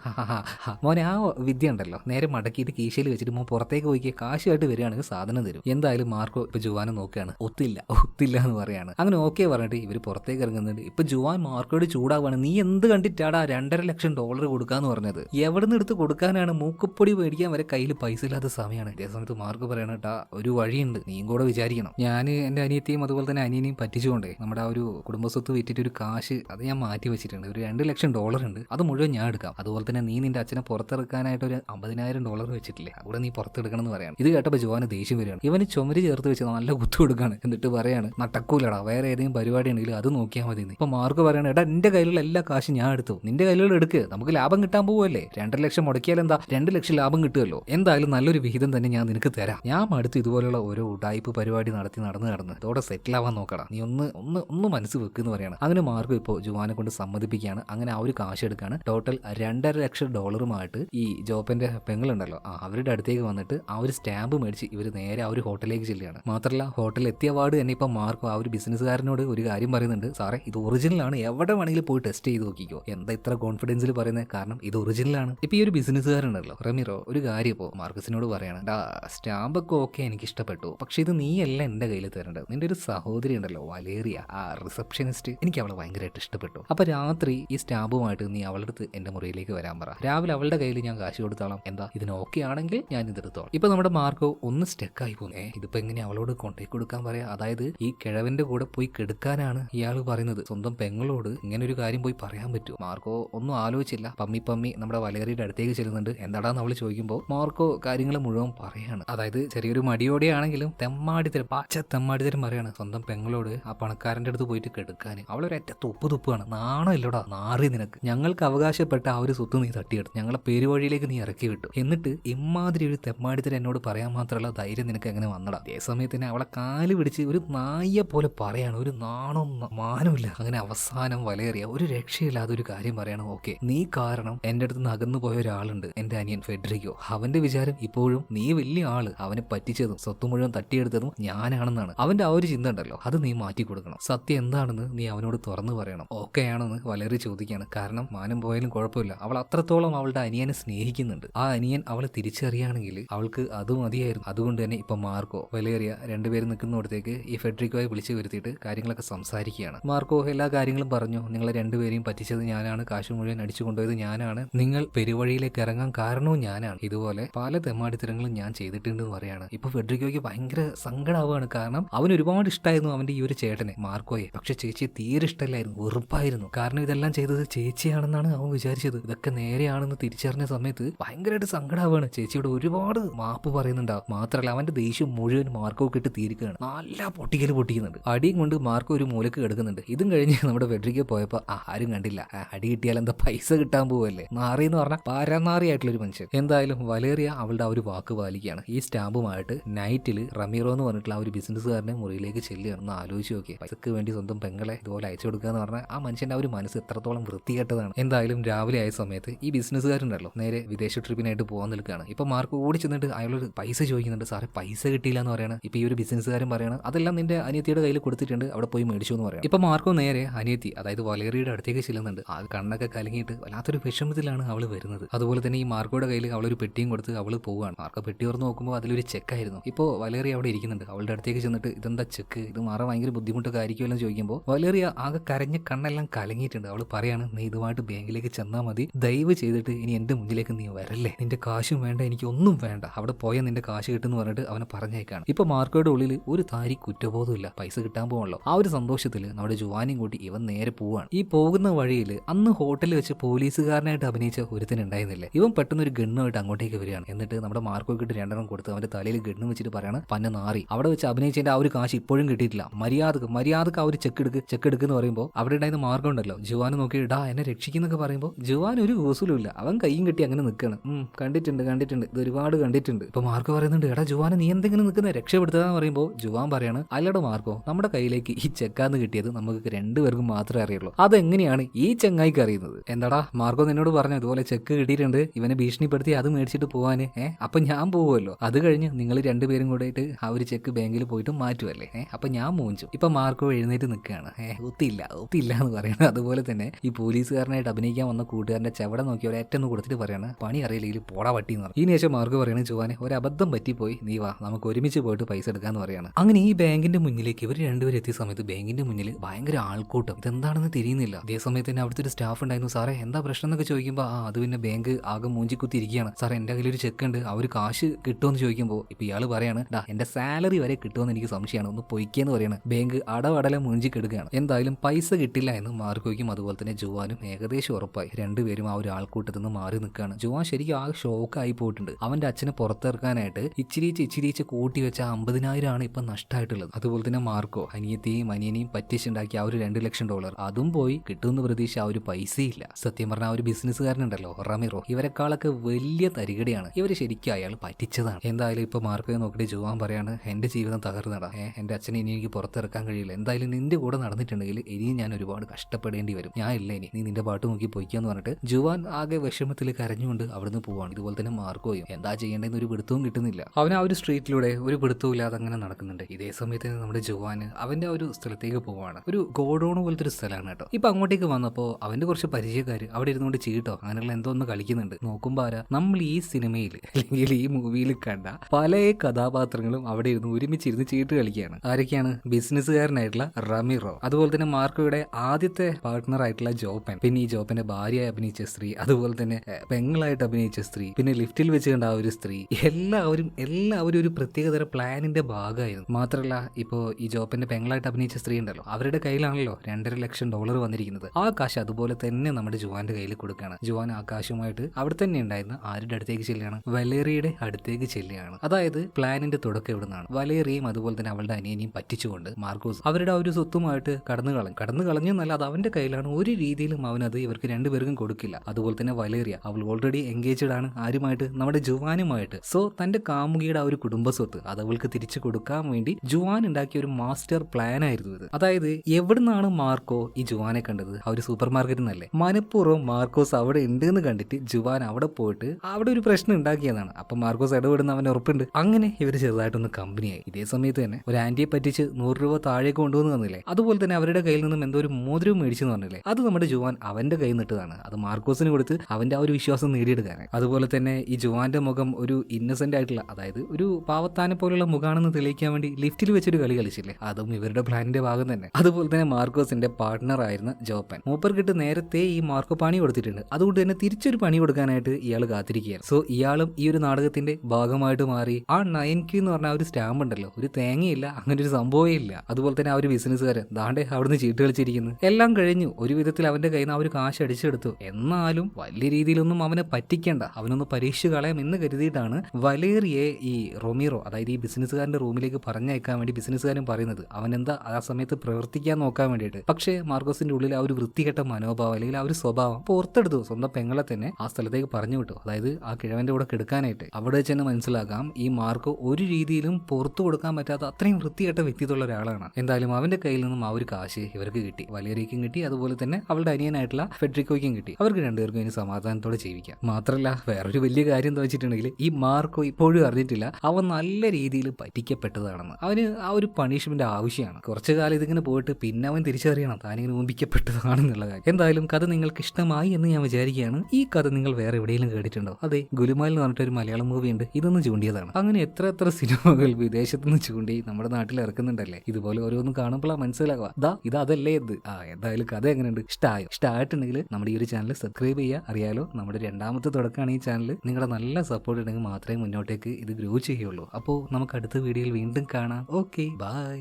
മോനെ ആ വിദ്യ ഉണ്ടല്ലോ നേരെ മടക്കിയിട്ട് കീശയിൽ വെച്ചിട്ട് മോൻ പുറത്തേക്ക് പോയി കാശുമായിട്ട് വരികയാണെങ്കിൽ സാധനം തരും. എന്തായാലും മാർക്കോ ഇപ്പൊ ജുവാനെ നോക്കുകയാണ്. ഒത്തില്ല ഒത്തില്ല എന്ന് പറയാണ്. അങ്ങനെ ഓക്കെ പറഞ്ഞിട്ട് ഇവർ പുറത്തേക്ക് ഇറങ്ങുന്നുണ്ട്. ഇപ്പൊ ജുവാൻ മാർക്കോട് ചൂടാവാണ്. നീ എന്ത് കണ്ടിട്ടാടാ രണ്ടര ലക്ഷം ഡോളർ കൊടുക്കാന്ന് പറഞ്ഞത്? എവിടുന്ന് എടുത്ത് കൊടുക്കാനാണ് മൂക്കുപ്പൊടി മേടിക്കാൻ വരെ കയ്യിൽ പൈസ ഇല്ലാത്ത സമയമാണ്. ഇതേ സമയത്ത് മാർക്ക് പറയണ ഒരു വഴിയുണ്ട്. നീയും കൂടെ വിചാരിക്കണം. ഞാൻ എന്റെ അനിയത്തെയും അതുപോലെ തന്നെ അനിയനെയും പറ്റിച്ചുകൊണ്ടേ നമ്മുടെ ആ ഒരു കുടുംബസ്വത്ത് വിറ്റിട്ട് ഒരു കാശ് അത് ഞാൻ മാറ്റി വെച്ചിട്ടുണ്ട്. ഒരു രണ്ട് ലക്ഷം ഡോളർ ഉണ്ട്. അത് മുഴുവൻ ഞാൻ എടുക്കാം. അതുപോലെ തന്നെ നീ നിന്റെ അച്ഛനെ പുറത്തിറക്കാനായിട്ട് ഒരു അമ്പതിനായിരം ഡോളർ വെച്ചിട്ടില്ലേ? അവിടെ നീ പുറത്തെടുക്കണം എന്ന് പറയാം ഇത് കേട്ടപ്പോൾ ജോന് ദേഷ്യം വരികയാണ്. ഇവന് ചുമര് ചേർത്ത് വെച്ച് നല്ല കുത്തു കൊടുക്കാണ് എന്നിട്ട് പറയാണ് നടക്കൂലടാ. വേറെ ഏതെങ്കിലും പരിപാടി ഉണ്ടെങ്കിൽ അത് നോക്കിയാൽ മതി. ഇപ്പൊ മാർക്ക് പറയണ എടാ എന്റെ കയ്യിലുള്ള എല്ലാ കാശും ഞാൻ എടുത്തു. നിന്റെ കയ്യിലുള്ള എടുക്ക്. നമുക്ക് ലാഭം കിട്ടാൻ പോവല്ലേ രണ്ടര ലക്ഷം മുടക്കിയാൽ എന്താ? രണ്ട് ലക്ഷം ലാഭം കിട്ടുമല്ലോ എന്തായാലും നല്ലൊരു വിഹിതം തന്നെ ഞാൻ നിനക്ക് തരാം. ഞാൻ അടുത്ത് ഇതുപോലുള്ള ഓരോ ഉടായ്പ പരിപാടി നടത്തി നടന്ന് നടന്ന്. ഇതോടെ സെറ്റിൽ ആവാൻ നോക്കടാ. നീ ഒന്ന് ഒന്ന് ഒന്ന് മനസ്സ് വെക്കുന്നു പറയാണ്. അങ്ങനെ മാർക്കും ഇപ്പോൾ ജുവാനെ കൊണ്ട് സമ്മതിപ്പിക്കുകയാണ്. അങ്ങനെ ആ ഒരു കാശ് എടുക്കാണ്. ടോട്ടൽ രണ്ടര ലക്ഷം ഡോളറുമായിട്ട് ഈ ജോപ്പന്റെ പെങ്ങളുണ്ടല്ലോ. ആ അവരുടെ അടുത്തേക്ക് വന്നിട്ട് ആ ഒരു സ്റ്റാമ്പ് മേടിച്ച് ഇവർ നേരെ ആ ഒരു ഹോട്ടലിലേക്ക് ചെല്ലുകയാണ്. മാത്രമല്ല ഹോട്ടലിൽ എത്തിയ പാട് തന്നെ ഇപ്പം മാർക്കോ ആ ഒരു ബിസിനസ്സുകാരനോട് ഒരു കാര്യം പറയുന്നുണ്ട്. സാറേ ഇത് ഒറിജിനൽ ആണ്. എവിടെ വേണമെങ്കിലും പോയി ടെസ്റ്റ് ചെയ്ത് നോക്കിക്കോ. എന്താ ഇത്ര കോൺഫിഡൻസിൽ പറയുന്നത് കാരണം ഇത് ഒറിജിനലാണ് ഇപ്പൊ ഈ ഒരു ബിസിനസ്സുകാരുണ്ടല്ലോ. റമീറോ ഒരു കാര്യം ഇപ്പോൾ മാർക്കസിനോട് പറയാണ്. ഡാ സ്റ്റാമ്പൊക്കെ ഓക്കെ എനിക്ക് ഇഷ്ടപ്പെട്ടു പക്ഷേ ഇത് നീയല്ല എന്റെ കയ്യിൽ തരേണ്ടത്. നിന്റെ ഒരു സഹോദരി ഉണ്ടല്ലോ വലേറിയ. ആ റിസപ്ഷനിസ്റ്റ് എനിക്ക് അവളെ ഭയങ്കരമായിട്ട് ഇഷ്ടപ്പെട്ടു. അപ്പൊ രാത്രി ഈ സ്റ്റാമ്പുമായിട്ട് നീ അവളുടെ അടുത്ത് എന്റെ മുറിയിലേക്ക് വരാൻ പറ. രാവിലെ അവളുടെ കയ്യിൽ ഞാൻ കാശ് കൊടുത്തോളാം. എന്താ? ഇതിന് ഓക്കെ ആണെങ്കിൽ ഞാൻ ഇതെടുത്തോളാം ഇപ്പൊ നമ്മുടെ മാർക്കോ ഒന്ന് സ്റ്റെക്കായി പോകുന്നേ ഇതിപ്പോ എങ്ങനെ അവളോട് കോണ്ടാക്ട് കൊടുക്കാൻ പറയാ? അതായത് ഈ കിഴവന്റെ കൂടെ പോയി കെടുക്കാനാണ് ഇയാൾ പറയുന്നത്. സ്വന്തം പെങ്ങളോട് ഇങ്ങനെ ഒരു കാര്യം പോയി പറയാൻ പറ്റുമോ മാർക്കോ ഒന്നും ആലോചിച്ചില്ല. പമ്മി പമ്മി നമ്മുടെ വലേറിയുടെ അടുത്തേക്ക് ചെല്ലുന്നുണ്ട്. എന്താടാന്ന് അവൾ ചോദിക്കുമ്പോൾ മാർക്കോ കാര്യങ്ങൾ മുഴുവൻ പറയാണ്. അതായത് ചെറിയൊരു മടിയോടെയാണെങ്കിലും തെമ്മാടിത്തരം പാച്ച തെമ്മാടിത്തരം പറയാണ്. സ്വന്തം പെങ്ങളോട് ആ പണക്കാരന്റെ അടുത്ത് പോയിട്ട് കെടുക്കാൻ അവളൊരൊറ്റ തുപ്പ് തുപ്പാണ്. നാണം നാറി നിനക്ക്. ഞങ്ങൾക്ക് അവകാശപ്പെട്ട ആ ഒരു സ്വത്ത് നീ തട്ടിയെടുത്തു. ഞങ്ങളെ പെരുവഴിയിലേക്ക് നീ ഇറക്കി വിട്ടു. എന്നിട്ട് ഇമാതിരി ഒരു തെമ്മാടിത്തരം എന്നോട് പറയാൻ മാത്രമുള്ള ധൈര്യം നിനക്ക് എങ്ങനെ വന്നടാ? അതേ സമയത്ത് തന്നെ അവളെ കാൽ പിടിച്ച് ഒരു നായ പോലെ പറയാണ്. ഒരു നാണം മാനമില്ല. അങ്ങനെ അവസാനം വലയേറിയ ഒരു രക്ഷയില്ലാതെ ഒരു കാര്യം പറയണം. ഓക്കെ നീ കാരണം എന്റെ അടുത്ത് നിന്ന് അകന്നു പോയ ഒരാളുണ്ട് എന്റെ അനിയൻ ഫെഡറിക്കോ അവന്റെ വിചാരം ഇപ്പോഴും നീ വലിയ ആൾ. അവനെ പറ്റിച്ചതും സ്വത്ത് മുഴുവൻ തട്ടിയെടുത്തതും ഞാനാണെന്നാണ്. അവന്റെ ആ ഒരു ചിന്ത ഉണ്ടല്ലോ അത് നീ മാറ്റി കൊടുക്കണം സത്യം എന്താണെന്ന് നീ അവനോട് തുറന്നു പറയണം. ഓക്കെ ആണെന്ന് വലേറി ചോദിക്കുകയാണ്. കാരണം മാനം പോയാലും കുഴപ്പമില്ല. അവൾ അത്രത്തോളം അവളുടെ അനിയനെ സ്നേഹിക്കുന്നുണ്ട്. ആ അനിയൻ അവളെ തിരിച്ചറിയുകയാണെങ്കിൽ അവൾക്ക് അത് മതിയായിരുന്നു. അതുകൊണ്ട് തന്നെ ഇപ്പൊ മാർക്കോ വലേറിയ രണ്ടുപേരും നിൽക്കുന്നിടത്തേക്ക് ഈ ഫെഡറിക്കോയെ വിളിച്ചു വരുത്തിയിട്ട് കാര്യങ്ങളൊക്കെ സംസാരിക്കുകയാണ്. മാർക്കോ എല്ലാ കാര്യങ്ങളും പറഞ്ഞു. നിങ്ങളെ രണ്ടുപേരെയും പറ്റിച്ചത് ഞാനാണ്. കാശ് മുഴുവൻ അടിച്ചു കൊണ്ടുപോയത് ഞാനാണ്. നിങ്ങൾ പെരുവഴിയിലേക്ക് ഇറങ്ങാൻ കാരണവും ഞാനാണ്. ഇതുപോലെ പല തെമ്മാടിത്തരങ്ങളും ഞാൻ ചെയ്തിട്ടുണ്ടെന്ന് പറയാണ്. ഇപ്പൊ ഫെഡറിക്കോയ്ക്ക് ഭയങ്കര സങ്കടമാവുകയാണ് കാരണം അവൻ ഒരുപാട് ഇഷ്ടമായിരുന്നു അവന്റെ ഈ ഒരു ചേട്ടനെ. മാർക്കോയെ പക്ഷെ ചേച്ചിയെ തീരെ ഇഷ്ടമല്ലായിരുന്നു. വെറുപ്പായിരുന്നു. കാരണം ഇതെല്ലാം ചെയ്തത് ചേച്ചിയാണെന്നാണ് അവൻ വിചാരിച്ചത്. ഇതൊക്കെ നേരെയാണെന്ന് തിരിച്ചറിഞ്ഞ സമയത്ത് ഭയങ്കരമായിട്ട് സങ്കടമാവാണ് ചേച്ചിയോട് ഒരുപാട് മാപ്പ് പറയുന്നുണ്ടാവും മാത്രമല്ല അവന്റെ ദേഷ്യം മുഴുവൻ മാർക്കോ കിട്ടി തീരുകയാണ്. നല്ല പൊട്ടിക്കൽ പൊട്ടിക്കുന്നുണ്ട്. അടിയും കൊണ്ട് മാർക്കോ ഒരു മൂലക്ക് കിടക്കുന്നുണ്ട്. ഇതും കഴിഞ്ഞ് നമ്മുടെ വെഡ്രിക്ക് പോയപ്പോ ആരും കണ്ടില്ല. അടി കിട്ടിയാൽ എന്താ പൈസ കിട്ടാൻ പോവല്ലേ? നാറി എന്ന് പറഞ്ഞാൽ പരനാറിയായിട്ടുള്ള ഒരു മനുഷ്യൻ. എന്തായാലും വലേറിയ അവളുടെ ആ ഒരു വാക്ക് പാലിക്കുകയാണ്. ഈ സ്റ്റാമ്പുമായിട്ട് നൈറ്റിൽ റമീറോ എന്ന് പറഞ്ഞിട്ടുള്ള ആ ഒരു ബിസിനസ്സുകാരനെ മുറിയിലേക്ക് ചെല്ലുകയാണ്. ഒന്ന് ആലോചിച്ച് നോക്കിയാൽ പൈസക്ക് സ്വന്തം പെങ്ങളെ ഇതുപോലെ അയച്ചു കൊടുക്കുക എന്ന് പറഞ്ഞാൽ ആ മനുഷ്യന്റെ ഒരു മനസ്സ് എത്രത്തോളം വൃത്തികെട്ടതാണ്. എന്തായാലും രാവിലെ ആയ സമയത്ത് ഈ ബിസിനസ്സുകാരുണ്ടല്ലോ നേരെ വിദേശ ട്രിപ്പിനായിട്ട് പോകാൻ നിൽക്കുകയാണ്. ഇപ്പൊ മാർക്ക് ഓടി ചെന്നിട്ട് അയാളോട് പൈസ ചോദിക്കുന്നുണ്ട് സാറേ പൈസ കിട്ടിയില്ല എന്ന് പറയുന്നത് ഇപ്പൊ ഈ ഒരു ബിസിനസ്സുകാരൻ പറയണം അതെല്ലാം നിന്റെ അനിയത്തിയുടെ കയ്യിൽ കൊടുത്തിട്ടുണ്ട് അവിടെ പോയി മേടിച്ചു എന്ന് പറയാം ഇപ്പൊ മാർക്കോ നേരെ അനിയത്തി അതായത് വലേറിയുടെ അടുത്തേക്ക് ചെല്ലുന്നുണ്ട്. ആ കണ്ണൊക്കെ കലങ്ങിയിട്ട് വല്ലാത്തൊരു വിഷമത്തിലാണ് അവൾ വരുന്നത്. അതുപോലെ തന്നെ ഈ മാർക്കോയുടെ കയ്യിൽ അവളൊരു പെട്ടിയും കൊടുത്ത് അവൾ പോവുകയാണ്. മാർക്കോ പെട്ടി തുറന്ന് നോക്കുമ്പോൾ അതിലൊരു ചെക്കായിരുന്നു. ഇപ്പോൾ വലേറി അവിടെ ഇരിക്കുന്നുണ്ട്. അവളുടെ അടുത്തേക്ക് ചെന്നിട്ട് ഇതെന്താ ചെക്ക്? ഇത് മാറാൻ ഭയങ്കര ബുദ്ധിമുട്ടൊക്കെ ആയിരിക്കുമല്ലോ എന്ന് ചോദിക്കുമ്പോൾ വലേറിയ ആകെ കരഞ്ഞ് കണ്ണെല്ലാം കലങ്ങിയിട്ടുണ്ട്. അവൾ പറയാണ് നീ ഇതുമായിട്ട് ബാങ്കിലേക്ക് ചെന്നാൽ മതി. ദയവ് ചെയ്തിട്ട് ഇനി എന്റെ മുന്നിലേക്ക് നീ വരല്ലേ. നിന്റെ കാശും വേണ്ട എനിക്ക് ഒന്നും വേണ്ട. അവിടെ പോയാൽ നിന്റെ കാശ് കിട്ടുമെന്ന് പറഞ്ഞിട്ട് അവനെ പറഞ്ഞേക്കാണ്. ഇപ്പൊ മാർക്കോയുടെ ഉള്ളിൽ ഒരു താരി കുറ്റബോധമില്ല. പൈസ കിട്ടാൻ പോകണല്ലോ ആ ഒരു സന്തോഷത്തിൽ നമ്മുടെ ജുവാനും കൂട്ടി ഇവൻ നേരെ പോവാണ്. ഈ പോകുന്ന വഴിയിൽ അന്ന് ഹോട്ടലിൽ വെച്ച് പോലീസുകാരനായിട്ട് അഭിനയിച്ച ഒരുത്തിന് ഉണ്ടായിരുന്നില്ലേ? ഇവൻ പെട്ടെന്ന് ഒരു ഗണ്ണുമായിട്ട് അങ്ങോട്ടേക്ക് വരികയാണ്. എന്നിട്ട് നമ്മുടെ മാർക്കോയ്ക്ക് ഇട്ട് രണ്ടെണ്ണം കൊടുത്ത് അവന്റെ തലയിൽ ഗണ്ണ് വെച്ചിട്ട് പറയാണ് പന്ന നാറി. അവിടെ വെച്ച് അഭിനയിച്ചതിന്റെ ആ ഒരു കാശ് ഇപ്പോഴും കിട്ടിയിട്ടില്ല. മര്യാദയ്ക്ക് മര്യാദയ്ക്ക് ഒരു ചെക്ക് എടുക്ക് ചെക്ക് എടുക്കുന്ന പറയുമ്പോൾ അവിടെ ഉണ്ടായിരുന്ന മാർഗം ഉണ്ടല്ലോ. ജുവാൻ നോക്കി ഇടാ എന്നെ രക്ഷിക്കുന്നൊക്കെ പറയുമ്പോൾ ജുവാൻ ഒരു ഗോസുലും ഇല്ല. അവൻ കൈയും കെട്ടി അങ്ങനെ നിൽക്കണം കണ്ടിട്ടുണ്ട് കണ്ടിട്ടുണ്ട്. ഇത് ഒരുപാട് കണ്ടിട്ടുണ്ട്. ഇപ്പൊ മാർക്കോ പറയുന്നുണ്ട് എടാ ജുവാന് നീ എന്തെങ്കിലും നിൽക്കുന്ന രക്ഷപ്പെടുത്തുക പറയുമ്പോൾ ജുവാൻ പറയാണ് അല്ലടോ മാർക്കോ നമ്മുടെ കയ്യിലേക്ക് ഈ ചെക്കാന്ന് കിട്ടിയത് നമുക്ക് രണ്ടുപേർക്കും മാത്രമേ അറിയുള്ളൂ. അതെങ്ങനെയാണ് ഈ ചെങ്ങായിക്ക് അറിയുന്നത്? എന്താടാ മാർക്കോ നിന്നോട് പറഞ്ഞു ഇതുപോലെ ചെക്ക് കിട്ടിയിട്ടുണ്ട്. ഇവനെ ഭീഷണിപ്പെടുത്തി അത് മേടിച്ചിട്ട് പോവാന്. ഏഹ് അപ്പൊ ഞാൻ പോവുമല്ലോ. അത് കഴിഞ്ഞ് നിങ്ങൾ രണ്ടുപേരും കൂടെ ആ ഒരു ചെക്ക് ബാങ്കിൽ പോയിട്ട് മാറ്റുമല്ലേ ഏഹ് അപ്പൊ ഞാൻ മോഞ്ചു. ഇപ്പൊ മാർക്കോ എഴുന്നേറ്റ് എഴുന്നേറ്റ് നിൽക്കുകയാണ്. ഏഹ് ഒത്തില്ല ഒത്തില്ല എന്ന് പറയുന്നത്. അതുപോലെ തന്നെ ഈ പോലീസുകാരനായിട്ട് അഭിനയിക്കാൻ വന്ന കൂട്ടുകാരന്റെ ചെവട നോക്കി ഒരു ഏറ്റവും കൊടുത്തിട്ട് പറയാണ് പണി അറിയില്ലെങ്കിൽ പോടാ പട്ടി എന്ന് പറയും ഇതിനുശേഷം മാർക്ക് പറയണ ജോവാനെ ഒരു അബദ്ധം പറ്റിപ്പോയി നീ വാ നമുക്ക് ഒരുമിച്ച് പോയിട്ട് പൈസ എടുക്കാന്ന് പറയാണ്. അങ്ങനെ ഈ ബാങ്കിന്റെ മുന്നിലേക്ക് ഇവർ രണ്ടുപേരും എത്തിയ സമയത്ത് ബാങ്കിന്റെ മുന്നിൽ ഭയങ്കര ആൾക്കൂട്ടം. ഇതെന്താണെന്ന് തിരിയുന്നില്ല. അതേ സമയത്ത് തന്നെ അവിടുത്തെ ഒരു സ്റ്റാഫ് ഉണ്ടായിരുന്നു സാറേ എന്താ പ്രശ്നം എന്നൊക്കെ ചോദിക്കുമ്പോൾ ആ അത് പിന്നെ ബാങ്ക് ആകെ മൂഞ്ചിക്കുത്തി ഇരിക്കുകയാണ് സാർ എന്റെ കയ്യിൽ ഒരു ചെക്ക് ഉണ്ട് അവർ കാശ് കിട്ടുമെന്ന് ചോദിക്കുമ്പോൾ ഇപ്പൊ ഇയാൾ പറയാണ് എന്റെ സാലറി വരെ കിട്ടുമെന്ന് എനിക്ക് സംശയമാണ് ഒന്ന് പൊയ്ക്കേന്ന് പറയാണ്. ബാങ്ക് അടവടലെ മൂഞ്ചി കെടുക്കുകയാണ് എന്തായാലും പൈസ കിട്ടില്ല എന്ന് മാർക്കോയ്ക്കും അതുപോലെ തന്നെ ജുവാനും ഏകദേശം ഉറപ്പായി. രണ്ടുപേരും ആ ഒരു ആൾക്കൂട്ടത്തിൽ നിന്ന് മാറി നിൽക്കുകയാണ്. ജുവാൻ ശരിക്കും ആ ഷോക്ക് ആയി പോയിട്ടുണ്ട്. അവന്റെ അച്ഛനെ പുറത്തിറക്കാനായിട്ട് ഇച്ചിരിച്ച് ഇച്ചിരിച്ച് കൂട്ടി വെച്ച അമ്പതിനായിരം ആണ് ഇപ്പൊ നഷ്ടമായിട്ടുള്ളത് അതുപോലെ തന്നെ മാർക്കോ അനിയത്തെയും അനിയനെയും പറ്റിച്ചുണ്ടാക്കി ആ ഒരു രണ്ട് ലക്ഷം ഡോളർ അതും പോയി കിട്ടുമെന്ന് പ്രതീക്ഷ ആ ഒരു പൈസയില്ല. സത്യം പറഞ്ഞ ആ ഒരു ബിസിനസ്സുകാരനുണ്ടല്ലോ റമിറോ. ഇവരെക്കാളൊക്കെ വലിയ തരികടയാണ്. ഇവർ ശരിക്കും അയാൾ പറ്റിച്ചതാണ്. എന്തായാലും ഇപ്പൊ മാർക്കോയെ നോക്കിയിട്ട് ജുവാൻ പറയാണ് എന്റെ ജീവിതം തകർന്നടാ. ഏഹ് എന്റെ അച്ഛനെ ഇനി എനിക്ക് പുറത്തിറക്കാൻ കഴിയില്ല. എന്തായാലും നിന്റെ കൂടെ നടന്നിട്ടുണ്ടെങ്കിൽ ഇനിയും ഞാൻ ഒരുപാട് കഷ്ടപ്പെടേണ്ടി വരും. ഞാൻ ഇല്ല ഇനി. നീ നിന്റെ പാട്ട് നോക്കി പോയിക്കാന്ന് പറഞ്ഞിട്ട് ജുവാൻ ആകെ വിഷമത്തിൽ കരഞ്ഞുകൊണ്ട് അവിടുന്ന് പോവാണ്. ഇതുപോലെ തന്നെ മാർക്കോയും എന്താ ചെയ്യേണ്ടതെന്ന് ഒരു പിടുത്തവും കിട്ടുന്നില്ല. അവൻ ആ ഒരു സ്ട്രീറ്റിലൂടെ ഒരു പിടുത്തവും ഇല്ലാതെ അങ്ങനെ നടക്കുന്നുണ്ട്. ഇതേ സമയത്ത് നമ്മുടെ ജുവാന് അവന്റെ ആ ഒരു സ്ഥലത്തേക്ക് പോവാണ്. ഒരു ഗോഡോൺ പോലത്തെ ഒരു സ്ഥലമാണ് കേട്ടോ. ഇപ്പൊ അങ്ങോട്ടേക്ക് വന്നപ്പോൾ അവന്റെ കുറച്ച് പരിചയക്കാർ അവിടെ ഇരുന്നുകൊണ്ട് ചീട്ടോ അങ്ങനെയുള്ള എന്തോ ഒന്ന് കളിക്കുന്നുണ്ട്. നോക്കുമ്പോൾ ആരാ? നമ്മൾ ഈ സിനിമയിൽ അല്ലെങ്കിൽ ഈ മൂവിയിൽ കണ്ട പല കഥാപാത്രങ്ങളും അവിടെ ഇരുന്ന് ഒരുമിച്ചിരുന്ന് ചീട്ട് കളിക്കുകയാണ്. ആരൊക്കെയാണ്? ബിസിനസ്സുകാരനായിട്ടുള്ള റമിറോ അതുപോലെ തന്നെ മാർക്കോയുടെ ആദ്യത്തെ പാർട്ട്ണർ ആയിട്ടുള്ള ജോപ്പൻ. പിന്നെ ഈ ജോപ്പന്റെ ഭാര്യയായി അഭിനയിച്ച സ്ത്രീ. അതുപോലെ തന്നെ പെങ്ങളായിട്ട് അഭിനയിച്ച സ്ത്രീ. പിന്നെ ലിഫ്റ്റിൽ വെച്ച് കണ്ട ആ ഒരു സ്ത്രീ. എല്ലാവരും എല്ലാവരും ഒരു പ്രത്യേകതര പ്ലാനിന്റെ ഭാഗമായിരുന്നു. മാത്രമല്ല ഇപ്പോ ഈ ജോപ്പന്റെ പെങ്ങളായിട്ട് അഭിനയിച്ച സ്ത്രീ ഉണ്ടല്ലോ. അവരുടെ കയ്യിലാണല്ലോ രണ്ടര ലക്ഷം ഡോളർ വന്നിരിക്കുന്നത്. ആ കാശ് അതുപോലെ തന്നെ നമ്മുടെ ജുവാന്റെ കയ്യിൽ കൊടുക്കുകയാണ്. ജുവാൻ ആകാശവുമായിട്ട് അവിടെ തന്നെ ഉണ്ടായിരുന്ന. ആരുടെ അടുത്തേക്ക് ചെല്ലുകയാണ്? വലേറിയുടെ അടുത്തേക്ക് ചെല്ലുകയാണ്. അതായത് പ്ലാനിന്റെ തുടക്കം എവിടെ നിന്നാണ് വലേറിയും അതുപോലെ തന്നെ അവളുടെ അനിയനെയും പറ്റിച്ചുകൊണ്ട് മാർക്കോസ് അവരുടെ ആ ഒരു സ്വത്തുമായിട്ട് കടന്നു കളഞ്ഞു കടന്നു കളഞ്ഞു എന്നല്ല അത് അവന്റെ കയ്യിലാണ്. ഒരു രീതിയിലും അവനത് ഇവർക്ക് രണ്ടുപേർക്കും കൊടുക്കില്ല. അതുപോലെ തന്നെ വലേറിയ അവൾ ഓൾറെഡി എൻഗേജഡ് ആണ് ആരുമായിട്ട്? നമ്മുടെ ജുവാനുമായിട്ട്. സോ തന്റെ കാമുകിയുടെ ആ ഒരു കുടുംബ സ്വത്ത് അത് അവൾക്ക് തിരിച്ചു കൊടുക്കാൻ വേണ്ടി ജുവാൻ ഉണ്ടാക്കിയ ഒരു മാസ്റ്റർ പ്ലാൻ ആയിരുന്നു ഇത്. അതായത് എവിടുന്നാണ് മാർക്കോ ഈ ജുവാനെ കണ്ടത്? ആ ഒരു സൂപ്പർ മാർക്കറ്റിൽ നിന്നല്ലേ? മനഃപൂർവം മാർക്കോസ് അവിടെ ഉണ്ട് എന്ന് കണ്ടിട്ട് ജുവാൻ അവിടെ പോയിട്ട് അവിടെ ഒരു പ്രശ്നം ഉണ്ടാക്കിയതാണ്. അപ്പൊ മാർക്കോസ് ഇടപെടുന്ന അവൻ ഉറപ്പുണ്ട്. അങ്ങനെ ഇവർ ചെറുതായിട്ടൊന്ന് കമ്പനിയായി. ഇതേ സമയത്ത് തന്നെ ഒരു ആന്റിയെ പറ്റിച്ച് നൂറ് രൂപ താഴേക്ക് കൊണ്ടുവന്ന് തന്നില്ലേ അതുപോലെ തന്നെ അവരുടെ കയ്യിൽ നിന്നും എന്തോ ഒരു മോതിരവും മേടിച്ചെന്ന് പറഞ്ഞില്ലേ? അത് നമ്മുടെ ജുവാൻ അവന്റെ കയ്യിൽ നിട്ടതാണ് അത് മാർക്കോസിന് കൊടുത്ത് അവന്റെ ആ ഒരു വിശ്വാസം നേടിയെടുക്കാൻ. അതുപോലെ തന്നെ ഈ ജുവാന്റെ മുഖം ഒരു ഇന്നസെന്റ് ആയിട്ടുള്ള അതായത് ഒരു പാവത്താനെ പോലുള്ള മുഖാണെന്ന് തെളിയിക്കാൻ വേണ്ടി ലിഫ്റ്റിൽ വെച്ചൊരു കളി കളിച്ചില്ലേ? അതും ഇവരുടെ പ്ലാനിന്റെ ഭാഗം തന്നെ. അതുപോലെ തന്നെ മാർക്കോസിന്റെ പാർട്ട്ണർ ആയിരുന്ന ജോപ്പൻ. മൂപ്പർക്കിട്ട് നേരത്തെ ഈ മാർക്കോ പണി കൊടുത്തിട്ടുണ്ട്. അതുകൊണ്ട് തന്നെ തിരിച്ചൊരു പണി കൊടുക്കാനായിട്ട് ഇയാൾ കാത്തിരിക്കുകയാണ്. സോ ഇയാളും ഈ ഒരു നാടകത്തിന്റെ ഭാഗമായിട്ട് മാറി. ആ നയൻ ക്യൂ എന്ന് പറഞ്ഞ ഒരു സ്റ്റാമ്പ് ഉണ്ടല്ലോ ഒരു തേങ്ങയില്ല അങ്ങനെ ഒരു സംഭവമേ ഇല്ല. അതുപോലെ തന്നെ ആ ഒരു ബിസിനസ്സുകാരൻ ദാണ്ടെ അവിടുന്ന് ചീട്ട് കളിച്ചിരിക്കുന്നു. എല്ലാം കഴിഞ്ഞു ഒരു വിധത്തിൽ അവന്റെ കയ്യിൽ നിന്ന് ആ ഒരു കാശ് അടിച്ചെടുത്തു. എന്നാലും വലിയ രീതിയിലൊന്നും അവനെ പറ്റിക്കേണ്ട. അവനൊന്ന് പരീക്ഷ കളയാം എന്ന് കരുതിയിട്ടാണ് വലേറിയെ ഈ റൊമീറോ അതായത് ഈ ബിസിനസ്സുകാരന്റെ റൂമിലേക്ക് പറഞ്ഞയക്കാൻ വേണ്ടി ബിസിനസ്സുകാരൻ പറയുന്നത്. അവൻ എന്താ ആ സമയത്ത് പ്രവർത്തിക്കാൻ നോക്കാൻ വേണ്ടിയിട്ട്. പക്ഷേ മാർഗോസിന്റെ ഉള്ളിൽ ആ ഒരു വൃത്തികെട്ട മനോഭാവം അല്ലെങ്കിൽ ആ ഒരു സ്വഭാവം പുറത്തെടുത്തു. സ്വന്തം പെങ്ങളെ തന്നെ ആ സ്ഥലത്തേക്ക് പറഞ്ഞു വിട്ടു. അതായത് ആ കിഴവന്റെ കൂടെ കെടുക്കാനായിട്ട്. അവിടെ വെച്ച് തന്നെ മനസ്സിലാക്കാം ഈ മാർക്കോ ഒരു രീതിയിലും പുറത്തു കൊടുക്കാൻ പറ്റാത്ത അത്രയും വൃത്തികെട്ട വ്യക്തിത്വമുള്ള ഒരാളാണ്. എന്തായാലും അവന്റെ കയ്യിൽ നിന്നും ആ ഒരു കാശ് ഇവർക്ക് കിട്ടി. വലേറിയയ്ക്കും കിട്ടി. അതുപോലെ തന്നെ അവളുടെ അനിയനായിട്ടുള്ള ഫെഡറിക്കോയ്ക്കും കിട്ടി. അവർക്ക് രണ്ടുപേർക്കും ഇനി സമാധാനത്തോടെ ജീവിക്കാം. മാത്രമല്ല വേറൊരു വലിയ കാര്യം എന്താ വെച്ചിട്ടുണ്ടെങ്കിൽ ഈ മാർക്കോ ഇപ്പോഴും അറിഞ്ഞിട്ടില്ല. അവൻ നല്ല രീതിയിൽ പറ്റിക്കപ്പെട്ടതാണെന്ന്. അവന് ആ ഒരു പണിഷ്മെന്റ് ആവശ്യമാണ്. കുറച്ചു കാലം ഇതിങ്ങനെ പോയിട്ട് പിന്നെ അവൻ തിരിച്ചറിയണം. താനിങ്ങനെ ഓമ്പിക്കപ്പെട്ടതാണെന്നുള്ള കാര്യം. എന്തായാലും കഥ നിങ്ങൾക്ക് ഇഷ്ടമായി എന്ന് ഞാൻ വിചാരിക്കുകയാണ്. ഈ കഥ നിങ്ങൾ വേറെ എവിടെയെങ്കിലും കേട്ടിട്ടുണ്ടോ? അതെ ഗുലുമാൽ എന്ന് പറഞ്ഞിട്ട് ഒരു മലയാളം മൂവി ഉണ്ട്. ഇതൊന്ന് ചൂണ്ടിയതാണ്. അങ്ങനെ എത്ര എത്ര സിനിമകൾ വിദേശത്തുനിന്ന് ചൂണ്ടി നമ്മുടെ നാട്ടിൽ ഇറക്കുന്നുണ്ടല്ലേ? ഇതുപോലെ ഓരോന്നും കാണുമ്പോഴാണ് മനസ്സിലാവുക ദാ ഇത് അതല്ലേ ഇത്. ആ എന്തായാലും കഥ എങ്ങനെയുണ്ട്? ഇഷ്ടമായോ ഇഷ്ടമായിട്ടുണ്ടെങ്കിൽ നമ്മുടെ ഈ ഒരു ചാനൽ സബ്സ്ക്രൈബ് ചെയ്യുക. അറിയാലോ നമ്മുടെ രണ്ടാമത്തെ തുടക്കമാണ് ഈ ചാനൽ നിങ്ങളുടെ നല്ല സപ്പോർട്ട് ഉണ്ടെങ്കിൽ മാത്രമേ മുന്നോട്ടേക്ക് ഇത് ഗ്രോ ചെയ്യുള്ളൂ അപ്പോൾ നമുക്ക് അടുത്ത വീഡിയോയിൽ വീണ്ടും കാണാം. Okay bye